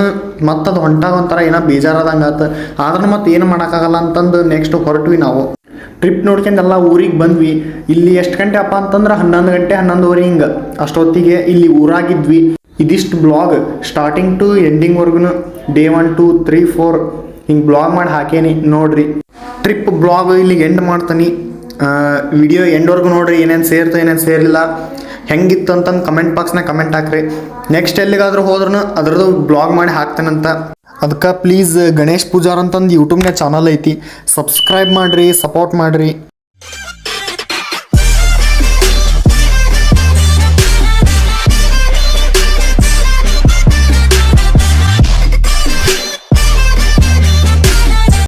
ಮತ್ತೆ ಅದು ಹೊಂಟಾಗ ಒಂಥರ ಏನೋ ಬೇಜಾರಾದಂಗೆ ಆತು. ಆದ್ರೂ ಮತ್ತೆ ಏನು ಮಾಡೋಕ್ಕಾಗಲ್ಲ ಅಂತಂದು ನೆಕ್ಸ್ಟ್ ಹೊರಟ್ವಿ ನಾವು. ಟ್ರಿಪ್ ನೋಡ್ಕೊಂಡು ಎಲ್ಲ ಊರಿಗೆ ಬಂದ್ವಿ. ಇಲ್ಲಿ ಎಷ್ಟು ಗಂಟೆ ಅಪ್ಪ ಅಂತಂದ್ರೆ ಹನ್ನೊಂದು ಗಂಟೆ, ಹನ್ನೊಂದುವರೆ ಹಿಂಗೆ. ಅಷ್ಟೊತ್ತಿಗೆ ಇಲ್ಲಿ ಊರಾಗಿದ್ವಿ. ಇದಿಷ್ಟು blog starting to ಎಂಡಿಂಗ್ವರೆಗೂ day one two three four ಹಿಂಗೆ ಬ್ಲಾಗ್ ಮಾಡಿ ಹಾಕೇನಿ, ನೋಡ್ರಿ. ಟ್ರಿಪ್ ಬ್ಲಾಗ್ ಇಲ್ಲಿಗೆ ಎಂಡ್ ಮಾಡ್ತೀನಿ. ವಿಡಿಯೋ ಎಂಡ್ವರೆಗೂ ನೋಡ್ರಿ, ಏನೇನು ಸೇರ್ತು, ಏನೇನು ಸೇರಿಲ್ಲ ಹೆಂಗಿತ್ತು ಅಂತಂದು ಕಮೆಂಟ್ ಬಾಕ್ಸ್ನಾಗ ಕಮೆಂಟ್ ಹಾಕ್ರಿ. ನೆಕ್ಸ್ಟ್ ಎಲ್ಲಿಗಾದರೂ ಹೋದ್ರೂ ಅದ್ರದ್ದು ಬ್ಲಾಗ್ ಮಾಡಿ ಹಾಕ್ತೇನಂತ. ಅದಕ್ಕೆ ಪ್ಲೀಸ್ ಗಣೇಶ್ ಪೂಜಾರ್ ಅಂತಂದು ಯೂಟ್ಯೂಬ್ನಾಗ ಚಾನಲ್ ಐತಿ. ಸಬ್ಸ್ಕ್ರೈಬ್ ಮಾಡಿರಿ ಸಪೋರ್ಟ್ ಮಾಡಿರಿ.